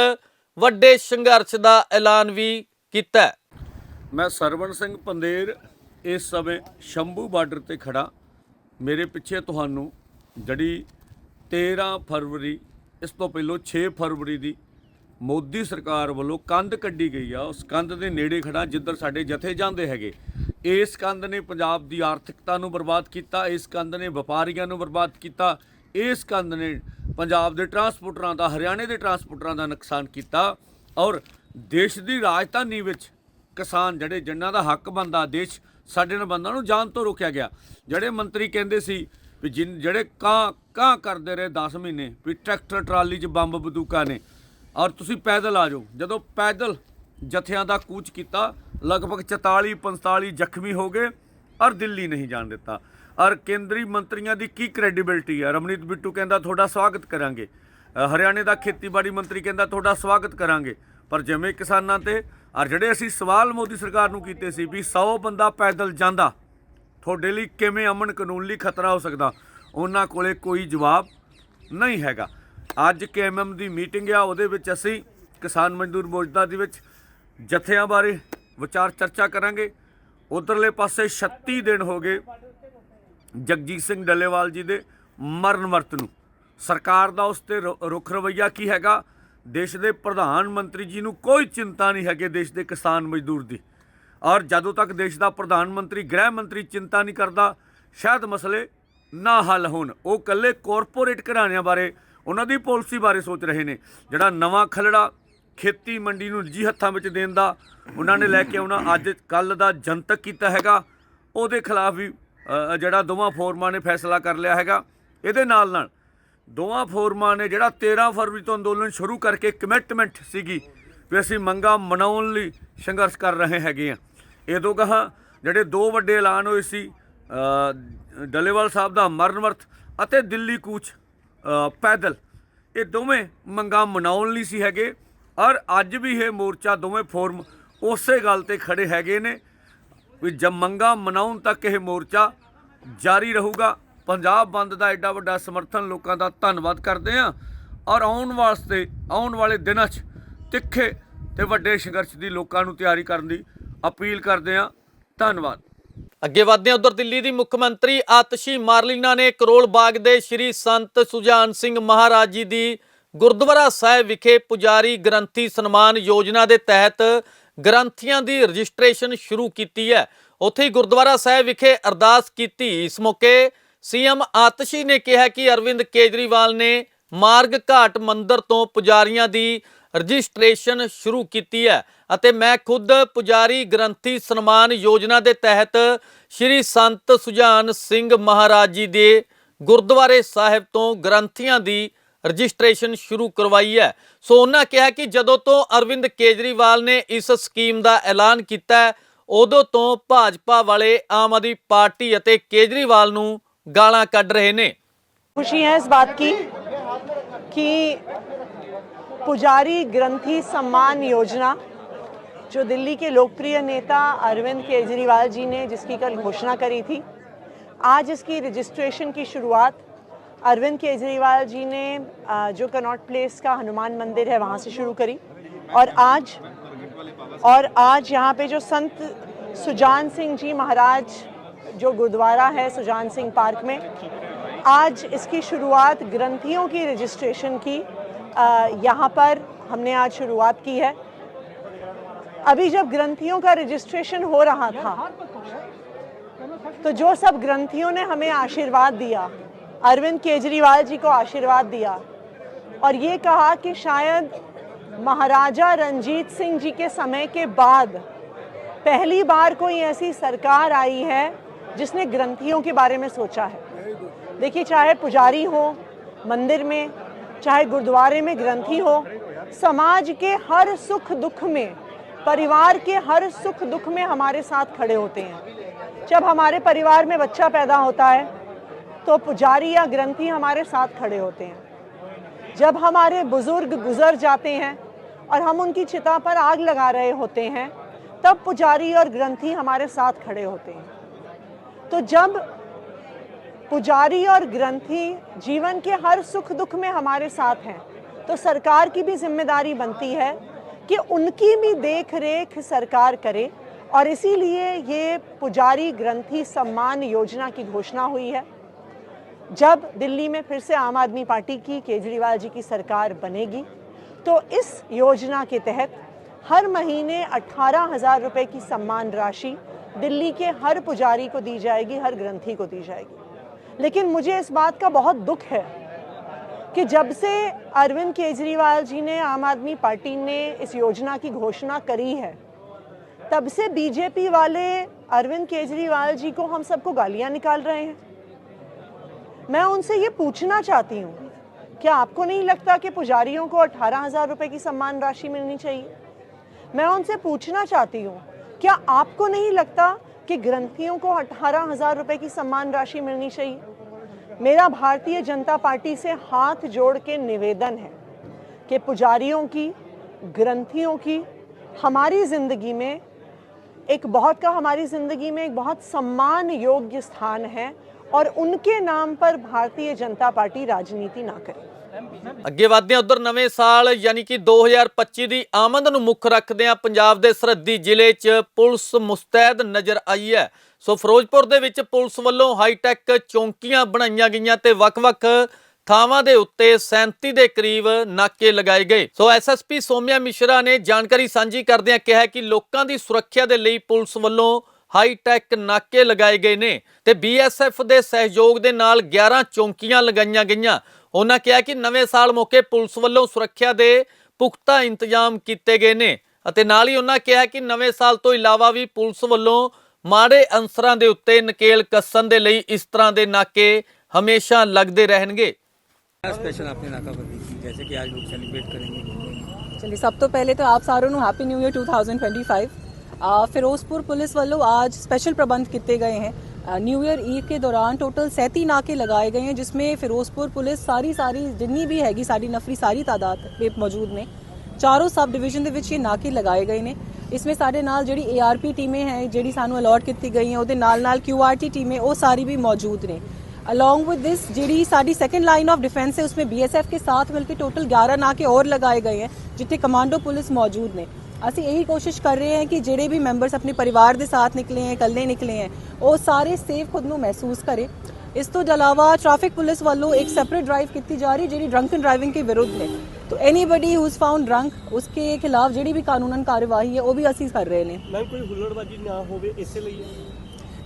ਵੱਡੇ ਸੰਘਰਸ਼ ਦਾ ਐਲਾਨ ਵੀ ਕੀਤਾ ਮੈਂ ਸਰਵਣ ਸਿੰਘ ਪੰਦੇਰ ਇਸ ਸਮੇਂ ਸ਼ੰਭੂ ਬਾਰਡਰ ਤੇ ਖੜਾ ਮੇਰੇ ਪਿੱਛੇ ਤੁਹਾਨੂੰ ਜਿਹੜੀ 13 ਫਰਵਰੀ, ਇਸ ਤੋਂ ਪਹਿਲਾਂ 6 ਫਰਵਰੀ ਦੀ ਮੋਦੀ ਸਰਕਾਰ ਵੱਲੋਂ ਕੰਧ ਕੱਢੀ ਗਈ ਆ। ਉਸ ਕੰਧ ਦੇ ਨੇੜੇ ਖੜਾ ਜਿੱਧਰ ਸਾਡੇ ਜਥੇ ਜਾਂਦੇ ਹੈਗੇ। ਇਸ ਕੰਧ ਨੇ ਪੰਜਾਬ ਦੀ ਆਰਥਿਕਤਾ ਨੂੰ ਬਰਬਾਦ ਕੀਤਾ, ਇਸ ਕੰਧ ਨੇ ਵਪਾਰੀਆਂ ਨੂੰ ਬਰਬਾਦ ਕੀਤਾ, ਇਸ ਕੰਧ ਨੇ ਪੰਜਾਬ ਦੇ ਟਰਾਂਸਪੋਰਟਰਾਂ ਦਾ, ਹਰਿਆਣੇ ਦੇ ਟਰਾਂਸਪੋਰਟਰਾਂ ਦਾ ਨੁਕਸਾਨ ਕੀਤਾ ਔਰ ਦੇਸ਼ ਦੀ ਰਾਜਧਾਨੀ ਵਿੱਚ ਕਿਸਾਨ ਜਿਹੜੇ ਜਿਨ੍ਹਾਂ ਦਾ ਹੱਕ ਬੰਦਾ ਦੇਸ਼ ਸਾਡੇ ਨਾਲ ਬੰਦਾ ਨੂੰ ਜਾਣ ਤੋਂ ਰੋਕਿਆ ਗਿਆ। ਜਿਹੜੇ ਮੰਤਰੀ ਕਹਿੰਦੇ ਸੀ ਵੀ ਜਿਨ, ਜਿਹੜੇ ਕਾਂ ਕਾਂ ਕਰਦੇ ਰਹੇ 10 ਮਹੀਨੇ, ਵੀ ਟਰੈਕਟਰ, ਟਰਾਲੀ 'ਚ ਬੰਬ ਬੰਦੂਕਾਂ ਨੇ, ਔਰ ਤੁਸੀਂ ਪੈਦਲ ਆ ਜਾਓ। ਜਦੋਂ ਪੈਦਲ ਜਥਿਆਂ ਦਾ ਕੂਚ ਕੀਤਾ, ਲਗਭਗ 44 45 ਜ਼ਖਮੀ ਹੋ ਗਏ, ਔਰ ਦਿੱਲੀ ਨਹੀਂ ਜਾਣ ਦਿੱਤਾ। ਔਰ ਕੇਂਦਰੀ ਮੰਤਰੀਆਂ ਦੀ ਕੀ ਕ੍ਰੈਡੀਬਿਲਟੀ ਹੈ? ਰਮਨੀਤ ਬਿੱਟੂ ਕਹਿੰਦਾ, ਤੁਹਾਡਾ ਸਵਾਗਤ ਕਰਾਂਗੇ। ਹਰਿਆਣੇ ਦਾ ਖੇਤੀਬਾੜੀ ਮੰਤਰੀ ਕਹਿੰਦਾ, ਤੁਹਾਡਾ ਸਵਾਗਤ ਕਰਾਂਗੇ। ਪਰ ਜਿਵੇਂ ਕਿਸਾਨਾਂ ਤੇ ਔਰ ਜਿਹੜੇ ਅਸੀਂ ਸਵਾਲ ਮੋਦੀ ਸਰਕਾਰ ਨੂੰ ਕੀਤੇ ਸੀ ਵੀ 100 ਬੰਦਾ ਪੈਦਲ ਜਾਂਦਾ, ਤੁਹਾਡੇ ਲਈ ਕਿਵੇਂ ਅਮਨ ਕਾਨੂੰਨ ਲਈ ਖਤਰਾ ਹੋ ਸਕਦਾ? ਉਹਨਾਂ ਕੋਲੇ ਕੋਈ ਜਵਾਬ ਨਹੀਂ ਹੈਗਾ। ਅੱਜ ਕੇਐਮਐਮ ਦੀ ਮੀਟਿੰਗ ਆ, ਉਹਦੇ ਵਿੱਚ ਅਸੀਂ ਕਿਸਾਨ ਮਜ਼ਦੂਰ ਮੋਰਚਾ ਦੇ ਵਿੱਚ ਜਥਿਆਂ ਬਾਰੇ ਵਿਚਾਰ ਚਰਚਾ ਕਰਾਂਗੇ। ਉਧਰਲੇ ਪਾਸੇ 36 ਦਿਨ ਹੋ ਗਏ ਜਗਜੀਤ ਸਿੰਘ ਡੱਲੇਵਾਲ ਜੀ ਦੇ ਮਰਨ ਵਰਤ ਨੂੰ। ਸਰਕਾਰ ਦਾ ਉਸ ਤੇ ਰੁ- ਰੁਖ ਰਵਈਆ ਕੀ ਹੈਗਾ? ਦੇਸ਼ ਦੇ ਪ੍ਰਧਾਨ ਮੰਤਰੀ ਜੀ ਨੂੰ ਕੋਈ ਚਿੰਤਾ ਨਹੀਂ ਹੈਗੇ ਦੇਸ਼ ਦੇ ਕਿਸਾਨ ਮਜ਼ਦੂਰ ਦੀ। ਔਰ ਜਦੋਂ ਤੱਕ ਦੇਸ਼ ਦਾ ਪ੍ਰਧਾਨ ਮੰਤਰੀ, ਗ੍ਰਹਿ ਮੰਤਰੀ ਚਿੰਤਾ ਨਹੀਂ ਕਰਦਾ, ਸ਼ਾਇਦ ਮਸਲੇ ਨਾ ਹੱਲ ਹੋਣ। ਉਹ ਕੱਲੇ ਕਾਰਪੋਰੇਟ ਘਰਾਣਿਆਂ ਬਾਰੇ, ਉਹਨਾਂ ਦੀ ਪਾਲਿਸੀ ਬਾਰੇ ਸੋਚ ਰਹੇ ਨੇ। ਜਿਹੜਾ ਨਵਾਂ ਖਲੜਾ ਖੇਤੀ ਮੰਡੀ ਨੂੰ ਜੀ ਹੱਥਾਂ ਵਿੱਚ ਦੇਣ ਦਾ ਉਹਨਾਂ ਨੇ ਲੈ ਕੇ ਆਉਣਾ, ਅੱਜ ਕੱਲ ਦਾ ਜਨਤਕ ਕੀਤਾ ਹੈਗਾ। ਉਹਦੇ ਖਿਲਾਫ ਵੀ ਜਿਹੜਾ ਦੋਵਾਂ ਫੋਰਮਾਂ ਨੇ ਫੈਸਲਾ ਕਰ ਲਿਆ ਹੈਗਾ। ਇਹਦੇ ਨਾਲ ਨਾਲ ਦੋਵਾਂ ਫੋਰਮਾਂ ਨੇ ਜਿਹੜਾ 13 ਫਰਵਰੀ ਤੋਂ ਅੰਦੋਲਨ ਸ਼ੁਰੂ ਕਰਕੇ ਕਮਿਟਮੈਂਟ ਸੀਗੀ ਵੀ ਅਸੀਂ ਮੰਗਾਂ ਮਨਾਉਣ ਲਈ ਸੰਘਰਸ਼ ਕਰ ਰਹੇ ਹੈਗੇ ਆ ਇਹਦੋਂ ਕਹਾ ਜਿਹੜੇ ਦੋ ਵੱਡੇ ਐਲਾਨ ਹੋਏ ਸੀ ਅ, ਡੱਲੇਵਾਲ ਸਾਹਿਬ ਦਾ ਮਰਨਵਰਤ ਅਤੇ ਦਿੱਲੀ ਕੂਚ ਪੈਦਲ ਇਹ ਦੋਵੇਂ ਮੰਗਾਂ ਮਨਾਉਣ ਲਈ ਸੀ ਹੈਗੇ। ਔਰ ਅੱਜ ਵੀ ਇਹ ਮੋਰਚਾ ਦੋਵੇਂ ਫੋਰਮ ਉਸੇ ਗੱਲ ਤੇ ਖੜੇ ਹੈਗੇ ਨੇ ਵੀ ਜਦ ਮੰਗਾਂ ਮਨਾਉਣ ਤੱਕ ਇਹ ਮੋਰਚਾ ਜਾਰੀ ਰਹੂਗਾ ਪੰਜਾਬ ਬੰਦ ਦਾ ਐਡਾ ਵੱਡਾ ਸਮਰਥਨ ਲੋਕਾਂ ਦਾ ਧੰਨਵਾਦ ਕਰਦੇ ਆ ਔਰ ਆਉਣ ਵਾਸਤੇ, ਆਉਣ ਵਾਲੇ ਦਿਨਾਂ 'ਚ ਤਿੱਖੇ ਤੇ ਵੱਡੇ ਸੰਘਰਸ਼ ਦੀ ਲੋਕਾਂ ਨੂੰ ਤਿਆਰੀ ਕਰਨ ਦੀ ਅਪੀਲ ਕਰਦੇ ਆ ਧੰਨਵਾਦ। ਅੱਗੇ ਵਧਦੇ ਹਾਂ ਉਧਰ ਦਿੱਲੀ ਦੀ ਮੁੱਖ ਮੰਤਰੀ ਆਤਸ਼ੀ ਮਾਰਲੀਨਾ ਨੇ ਕਰੋਲ ਬਾਗ ਦੇ ਸ਼੍ਰੀ ਸੰਤ ਸੁਜਾਨ ਸਿੰਘ ਮਹਾਰਾਜ ਜੀ ਦੀ ਗੁਰਦੁਆਰਾ ਸਾਹਿਬ ਵਿਖੇ ਪੁਜਾਰੀ ਗ੍ਰੰਥੀ ਸਨਮਾਨ ਯੋਜਨਾ ਦੇ ਤਹਿਤ ਗ੍ਰੰਥੀਆਂ ਦੀ ਰਜਿਸਟ੍ਰੇਸ਼ਨ ਸ਼ੁਰੂ ਕੀਤੀ ਹੈ। ਉੱਥੇ ਹੀ ਗੁਰਦੁਆਰਾ ਸਾਹਿਬ ਵਿਖੇ ਅਰਦਾਸ ਕੀਤੀ। ਇਸ ਮੌਕੇ ਸੀਐਮ ਆਤਸ਼ੀ ਨੇ ਕਿਹਾ ਕਿ ਅਰਵਿੰਦ ਕੇਜਰੀਵਾਲ ਨੇ ਮਾਰਗ ਘਾਟ ਮੰਦਿਰ ਤੋਂ ਪੁਜਾਰੀਆਂ ਦੀ ਰਜਿਸਟ੍ਰੇਸ਼ਨ ਸ਼ੁਰੂ ਕੀਤੀ ਹੈ ਅਤੇ ਮੈਂ ਖੁਦ ਪੁਜਾਰੀ ਗ੍ਰੰਥੀ ਸਨਮਾਨ ਯੋਜਨਾ ਦੇ ਤਹਿਤ ਸ਼੍ਰੀ ਸੰਤ ਸੁਜਾਨ ਸਿੰਘ ਮਹਾਰਾਜ ਜੀ ਦੇ ਗੁਰਦੁਆਰੇ ਸਾਹਿਬ ਤੋਂ ਗ੍ਰੰਥੀਆਂ ਦੀ ਰਜਿਸਟ੍ਰੇਸ਼ਨ ਸ਼ੁਰੂ ਕਰਵਾਈ ਹੈ। ਸੋ ਉਹਨਾਂ ਕਿਹਾ ਕਿ ਜਦੋਂ ਤੋਂ ਅਰਵਿੰਦ ਕੇਜਰੀਵਾਲ ਨੇ ਇਸ ਸਕੀਮ ਦਾ ਐਲਾਨ ਕੀਤਾ ਉਦੋਂ ਤੋਂ ਭਾਜਪਾ ਵਾਲੇ ਆਮ ਆਦਮੀ ਪਾਰਟੀ ਅਤੇ ਕੇਜਰੀਵਾਲ ਨੂੰ ਗਾਲਾਂ ਕੱਢ ਰਹੇ ਨੇ खुशी है इस बात की कि पुजारी ग्रंथी सम्मान योजना जो दिल्ली के लोकप्रिय नेता अरविंद केजरीवाल जी ने जिसकी कल घोषणा करी थी आज इसकी रजिस्ट्रेशन की शुरुआत अरविंद केजरीवाल जी ने अ, जो कनॉट प्लेस का हनुमान मंदिर है वहाँ से शुरू करी और आज और आज यहाँ पे जो संत सुजान सिंह जी महाराज जो गुरुद्वारा है सुजान सिंह पार्क में, आज इसकी शुरुआत ग्रंथियों की रजिस्ट्रेशन की यहाँ पर हमने आज शुरुआत की है। अभी जब ग्रंथियों का रजिस्ट्रेशन हो रहा था तो जो सब ग्रंथियों ने हमें आशीर्वाद दिया, अरविंद केजरीवाल जी को आशीर्वाद दिया, और ये कहा कि शायद महाराजा रंजीत सिंह जी के समय के बाद पहली बार कोई ऐसी सरकार आई है जिसने ग्रंथियों के बारे में सोचा है। देखिए, चाहे पुजारी हो, मंदिर में, चाहे गुरुद्वारे में ग्रंथी हो, समाज के हर सुख दुख में, परिवार के हर सुख दुख में हमारे साथ खड़े होते हैं। जब हमारे परिवार में बच्चा पैदा होता है तो पुजारी या ग्रंथी हमारे साथ खड़े होते हैं। जब हमारे बुज़ुर्ग गुजर जाते हैं और हम उनकी चिता पर आग लगा रहे होते हैं, तब पुजारी और ग्रंथी हमारे साथ खड़े होते हैं। तो जब पुजारी और ग्रंथी जीवन के हर सुख दुख में हमारे साथ हैं तो सरकार की भी ज़िम्मेदारी बनती है कि उनकी भी देख रेख सरकार करे और इसीलिए ये पुजारी ग्रंथी सम्मान योजना की घोषणा हुई है। जब दिल्ली में फिर से आम आदमी पार्टी की केजरीवाल जी की सरकार बनेगी तो इस योजना के तहत हर महीने अट्ठारह हज़ार रुपये की सम्मान राशि दिल्ली के हर पुजारी को दी जाएगी, हर ग्रंथी को दी जाएगी। लेकिन मुझे इस बात का बहुत दुख है कि जब से अरविंद केजरीवाल जी ने आम आदमी पार्टी ने इस योजना की घोषणा करी है, तब से बीजेपी वाले अरविंद केजरीवाल जी को हम सबको गालियाँ निकाल रहे हैं। मैं उनसे ये पूछना चाहती हूँ, क्या आपको नहीं लगता कि पुजारियों को अठारह हज़ार रुपए की सम्मान राशि मिलनी चाहिए? मैं उनसे पूछना चाहती हूँ क्या आपको नहीं लगता कि ग्रंथियों को अठारह हज़ार रुपए की सम्मान राशि मिलनी चाहिए? मेरा भारतीय जनता पार्टी से हाथ जोड़ के निवेदन है कि पुजारियों की, ग्रंथियों की हमारी ज़िंदगी में एक बहुत का हमारी ज़िंदगी में एक बहुत सम्मान योग्य स्थान है और उनके नाम पर भारतीय जनता पार्टी राजनीति ना करे। ਅੱਗੇ ਵਧਦੇ ਹਾਂ, ਉਧਰ ਨਵੇਂ ਸਾਲ ਯਾਨੀ ਕਿ 2025 ਦੀ ਆਮਦ ਨੂੰ ਮੁੱਖ ਰੱਖਦਿਆਂ ਪੰਜਾਬ ਦੇ ਸਰਹੱਦੀ ਜ਼ਿਲ੍ਹੇ 'ਚ ਪੁਲਿਸ ਮੁਸਤੈਦ ਨਜ਼ਰ ਆਈ ਹੈ। ਸੋ ਫਿਰੋਜ਼ਪੁਰ ਦੇ ਵਿੱਚ ਪੁਲਿਸ ਵੱਲੋਂ ਹਾਈਟੈਕ ਚੌਂਕੀਆਂ ਬਣਾਈਆਂ ਗਈਆਂ ਤੇ ਵੱਖ-ਵੱਖ ਥਾਵਾਂ ਦੇ ਉੱਤੇ 37 ਦੇ ਕਰੀਬ ਨਾਕੇ ਲਗਾਏ ਗਏ। ਸੋ ਐਸਐਸਪੀ ਸੋਮਿਆ ਮਿਸ਼ਰਾ ਨੇ ਜਾਣਕਾਰੀ ਸਾਂਝੀ ਕਰਦਿਆਂ ਕਿਹਾ ਕਿ ਲੋਕਾਂ ਦੀ ਸੁਰੱਖਿਆ ਦੇ ਲਈ ਪੁਲਿਸ ਵੱਲੋਂ ਹਾਈਟੈਕ ਨਾਕੇ ਲਗਾਏ ਗਏ ਨੇ ਤੇ ਬੀਐਸਐਫ ਦੇ ਸਹਿਯੋਗ ਦੇ ਨਾਲ 11 ਚੌਂਕੀਆਂ ਲਗਾਈਆਂ ਗਈਆਂ ਉਹਨਾਂ ਕਿਹਾ ਕਿ ਨਵੇਂ ਸਾਲ ਮੌਕੇ ਪੁਲਿਸ ਵੱਲੋਂ ਸੁਰੱਖਿਆ ਦੇ ਪੁਖਤਾ ਇੰਤਜ਼ਾਮ ਕੀਤੇ ਗਏ ਨੇ ਅਤੇ ਨਾਲ ਹੀ ਉਹਨਾਂ ਕਿਹਾ ਕਿ ਨਵੇਂ ਸਾਲ ਤੋਂ ਇਲਾਵਾ ਵੀ ਪੁਲਿਸ ਵੱਲੋਂ ਮਾੜੇ ਅੰਸਰਾਂ ਦੇ ਉੱਤੇ ਨਕੇਲ ਕੱਸਣ ਦੇ ਲਈ ਇਸ ਤਰ੍ਹਾਂ ਦੇ ਨਾਕੇ ਹਮੇਸ਼ਾ ਲੱਗਦੇ ਰਹਿਣਗੇ क्या स्पेशल आपने नाकाबंदी की जैसे कि आज लोग सेलिब्रेट करेंगे ਚਲਿਏ ਸਭ ਤੋਂ ਪਹਿਲੇ ਤਾਂ ਆਪ ਸਾਰਿਆਂ ਨੂੰ ਹੈਪੀ ਨਿਊ ਇਅਰ 2025 ਅ, ਫਿਰੋਜ਼ਪੁਰ ਪੁਲਿਸ ਵੱਲੋਂ आज स्पेशल प्रबंध किए गए हैं न्यू ईयर ईव के दौरान टोटल 37 नाके लगाए गए हैं जिसमें ਫਿਰੋਜ਼ਪੁਰ ਪੁਲਿਸ ਸਾਰੀ ਸਾਰੀ ਜਿੰਨੀ ਵੀ ਹੈਗੀ ਸਾਡੀ ਨਫਰੀ ਸਾਰੀ ਤਾਦਾਦ ਦੇ ਮੌਜੂਦ ਨੇ ਚਾਰੋਂ ਸਬ ਡਿਵੀਜ਼ਨ ਦੇ ਵਿੱਚ ਇਹ ਨਾਕੇ ਲਗਾਏ ਗਏ ਨੇ ਇਸਮੇ ਸਾਡੇ ਨਾਲ ਜਿਹੜੀ ਏਆਰਪੀ ਟੀਮੇ ਹੈ ਜਿਹੜੀ ਸਾਨੂੰ ਅਲਾਟ ਕੀਤੀ ਗਈ ਹੈ ਉਹਦੇ ਨਾਲ ਨਾਲ ਕਿਊਆਰਟੀ ਟੀਮੇ ਉਹ ਸਾਰੀ ਵੀ ਮੌਜੂਦ ਨੇ along with this ਜਿਹੜੀ ਸਾਡੀ सेकंड लाइन ऑफ डिफेंस है उसमें बीएसएफ के साथ मिलकर टोटल 11 नाके और लगाए गए हैं ਜਿੱਥੇ ਕਮਾਂਡੋ ਪੁਲਿਸ ਮੌਜੂਦ ਨੇ ਅਸੀਂ ਇਹੀ ਕੋਸ਼ਿਸ਼ ਕਰ ਰਹੇ ਹਾਂ ਕਿ ਜਿਹੜੇ ਵੀ ਮੈਂਬਰਸ ਆਪਣੇ ਪਰਿਵਾਰ ਦੇ ਸਾਥ ਨਿਕਲੇ ਹੈ ਇਕੱਲੇ ਨਿਕਲੇ ਹੈ ਉਹ ਸਾਰੇ ਸੇਫ ਖੁਦ ਨੂੰ ਮਹਿਸੂਸ ਕਰੇ। ਇਸ ਤੋਂ ਇਲਾਵਾ ਟ੍ਰੈਫਿਕ ਪੁਲਿਸ ਵੱਲੋਂ ਇੱਕ ਸੈਪਰੇਟ ਡਰਾਈਵ ਕੀਤੀ ਜਾ ਰਹੀ ਜਿਹੜੀ ਡਰੰਕਨ ਡਰਾਈਵਿੰਗ ਦੇ ਵਿਰੁੱਧ ਹੈ। तो एनीबडी हुज फाउंड ड्रंक उसके खिलाफ ਜਿਹੜੀ ਵੀ ਕਾਨੂੰਨਨ ਕਾਰਵਾਈ ਹੈ ਉਹ ਵੀ ਅਸੀਂ ਕਰ ਰਹੇ ਨੇ। ਮੈਮ ਕੋਈ ਹੁੱਲੜਬਾਜੀ ਨਾ ਹੋਵੇ ਇਸੇ ਲਈ?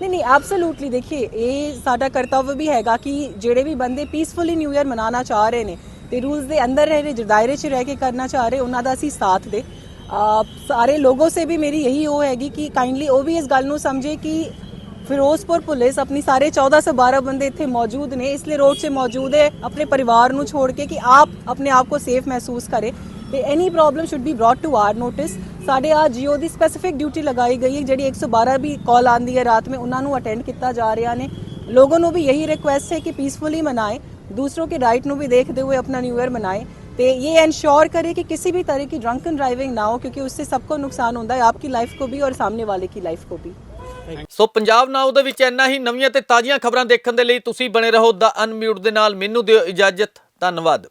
ਨਹੀਂ ਨਹੀਂ ਐਬਸੋਲੂਟਲੀ ਦੇਖिए ਇਹ ਸਾਡਾ ਕਰਤਵ ਵੀ ਹੈਗਾ ਕਿ ਜਿਹੜੇ ਵੀ ਬੰਦੇ ਪੀਸਫੁਲੀ ਨਿਊ ਈਅਰ ਮਨਾਉਣਾ ਚਾਹ ਰਹੇ ਨੇ ਤੇ ਰੂਲਸ ਦੇ ਅੰਦਰ ਰਹਿ ਰਹੇ ਦਾਇਰੇ 'ਚ ਰਹਿ ਕੇ ਕਰਨਾ ਚਾਹ ਰਹੇ ਉਹਨਾਂ ਦਾ ਅਸੀਂ ਸਾਥ ਦੇ। ਸਾਰੇ ਲੋਗੋ ਸੇ ਵੀ ਮੇਰੀ ਇਹੀ ਉਹ ਹੈਗੀ ਕਿ ਕਾਈਂਡਲੀ ਉਹ ਵੀ ਇਸ ਗੱਲ ਨੂੰ ਸਮਝੇ ਕਿ ਫਿਰੋਜ਼ਪੁਰ ਪੁਲਿਸ ਆਪਣੀ ਸਾਰੇ 1412 ਬੰਦੇ ਇੱਥੇ ਮੌਜੂਦ ਨੇ, ਇਸ ਲਈ ਰੋਡ 'ਤੇ ਮੌਜੂਦ ਹੈ, ਆਪਣੇ ਪਰਿਵਾਰ ਨੂੰ ਛੋੜ ਕੇ ਕਿ ਆਪ ਆਪਣੇ ਆਪ ਕੋ ਸੇਫ ਮਹਿਸੂਸ ਕਰੇ। ਤੇ any problem should be brought to our notice ਸਾਡੇ ਆ ਜੀਓ ਦੀ ਸਪੈਸੀਫਿਕ ਡਿਊਟੀ ਲਗਾਈ ਗਈ ਹੈ, ਜਿਹੜੀ 112 ਵੀ ਕਾਲ ਆਂਦੀ ਹੈ ਰਾਤ ਨੂੰ ਉਹਨਾਂ ਨੂੰ ਅਟੈਂਡ ਕੀਤਾ ਜਾ ਰਿਹਾ ਨੇ। ਲੋਗੋ ਨੂੰ ਵੀ ਇਹੀ ਰਿਕੁਐਸਟ ਹੈ ਕਿ ਪੀਸਫੁਲੀ ਮਨਾਏ। ਦੂਸਰੋਂ ਕੇ ਰਾਈਟ ਨੂੰ ਵੀ ਦੇਖਦੇ ਹੋਏ ਆਪਣਾ ਨਿਊ ਈਅਰ ਮਨਾਏ। ਤੇ ये इंश्योर करें कि किसी भी तरह की ड्रंकन ड्राइविंग ना हो क्योंकि उससे सबको नुकसान होता है आपकी लाइफ को भी और सामने वाले की लाइफ को भी ਸੋ ਪੰਜਾਬ ਨਾਉ ਦੇ ਵਿੱਚ ਇੰਨਾ ਹੀ ਨਵੀਆਂ ਤੇ ਤਾਜ਼ੀਆਂ ਖਬਰਾਂ ਦੇਖਣ ਦੇ ਲਈ ਤੁਸੀਂ ਬਣੇ ਰਹੋ ਦਾ ਅਨਮਿਊਟ ਦੇ ਨਾਲ ਮੈਨੂੰ ਦਿਓ ਇਜਾਜ਼ਤ ਧੰਨਵਾਦ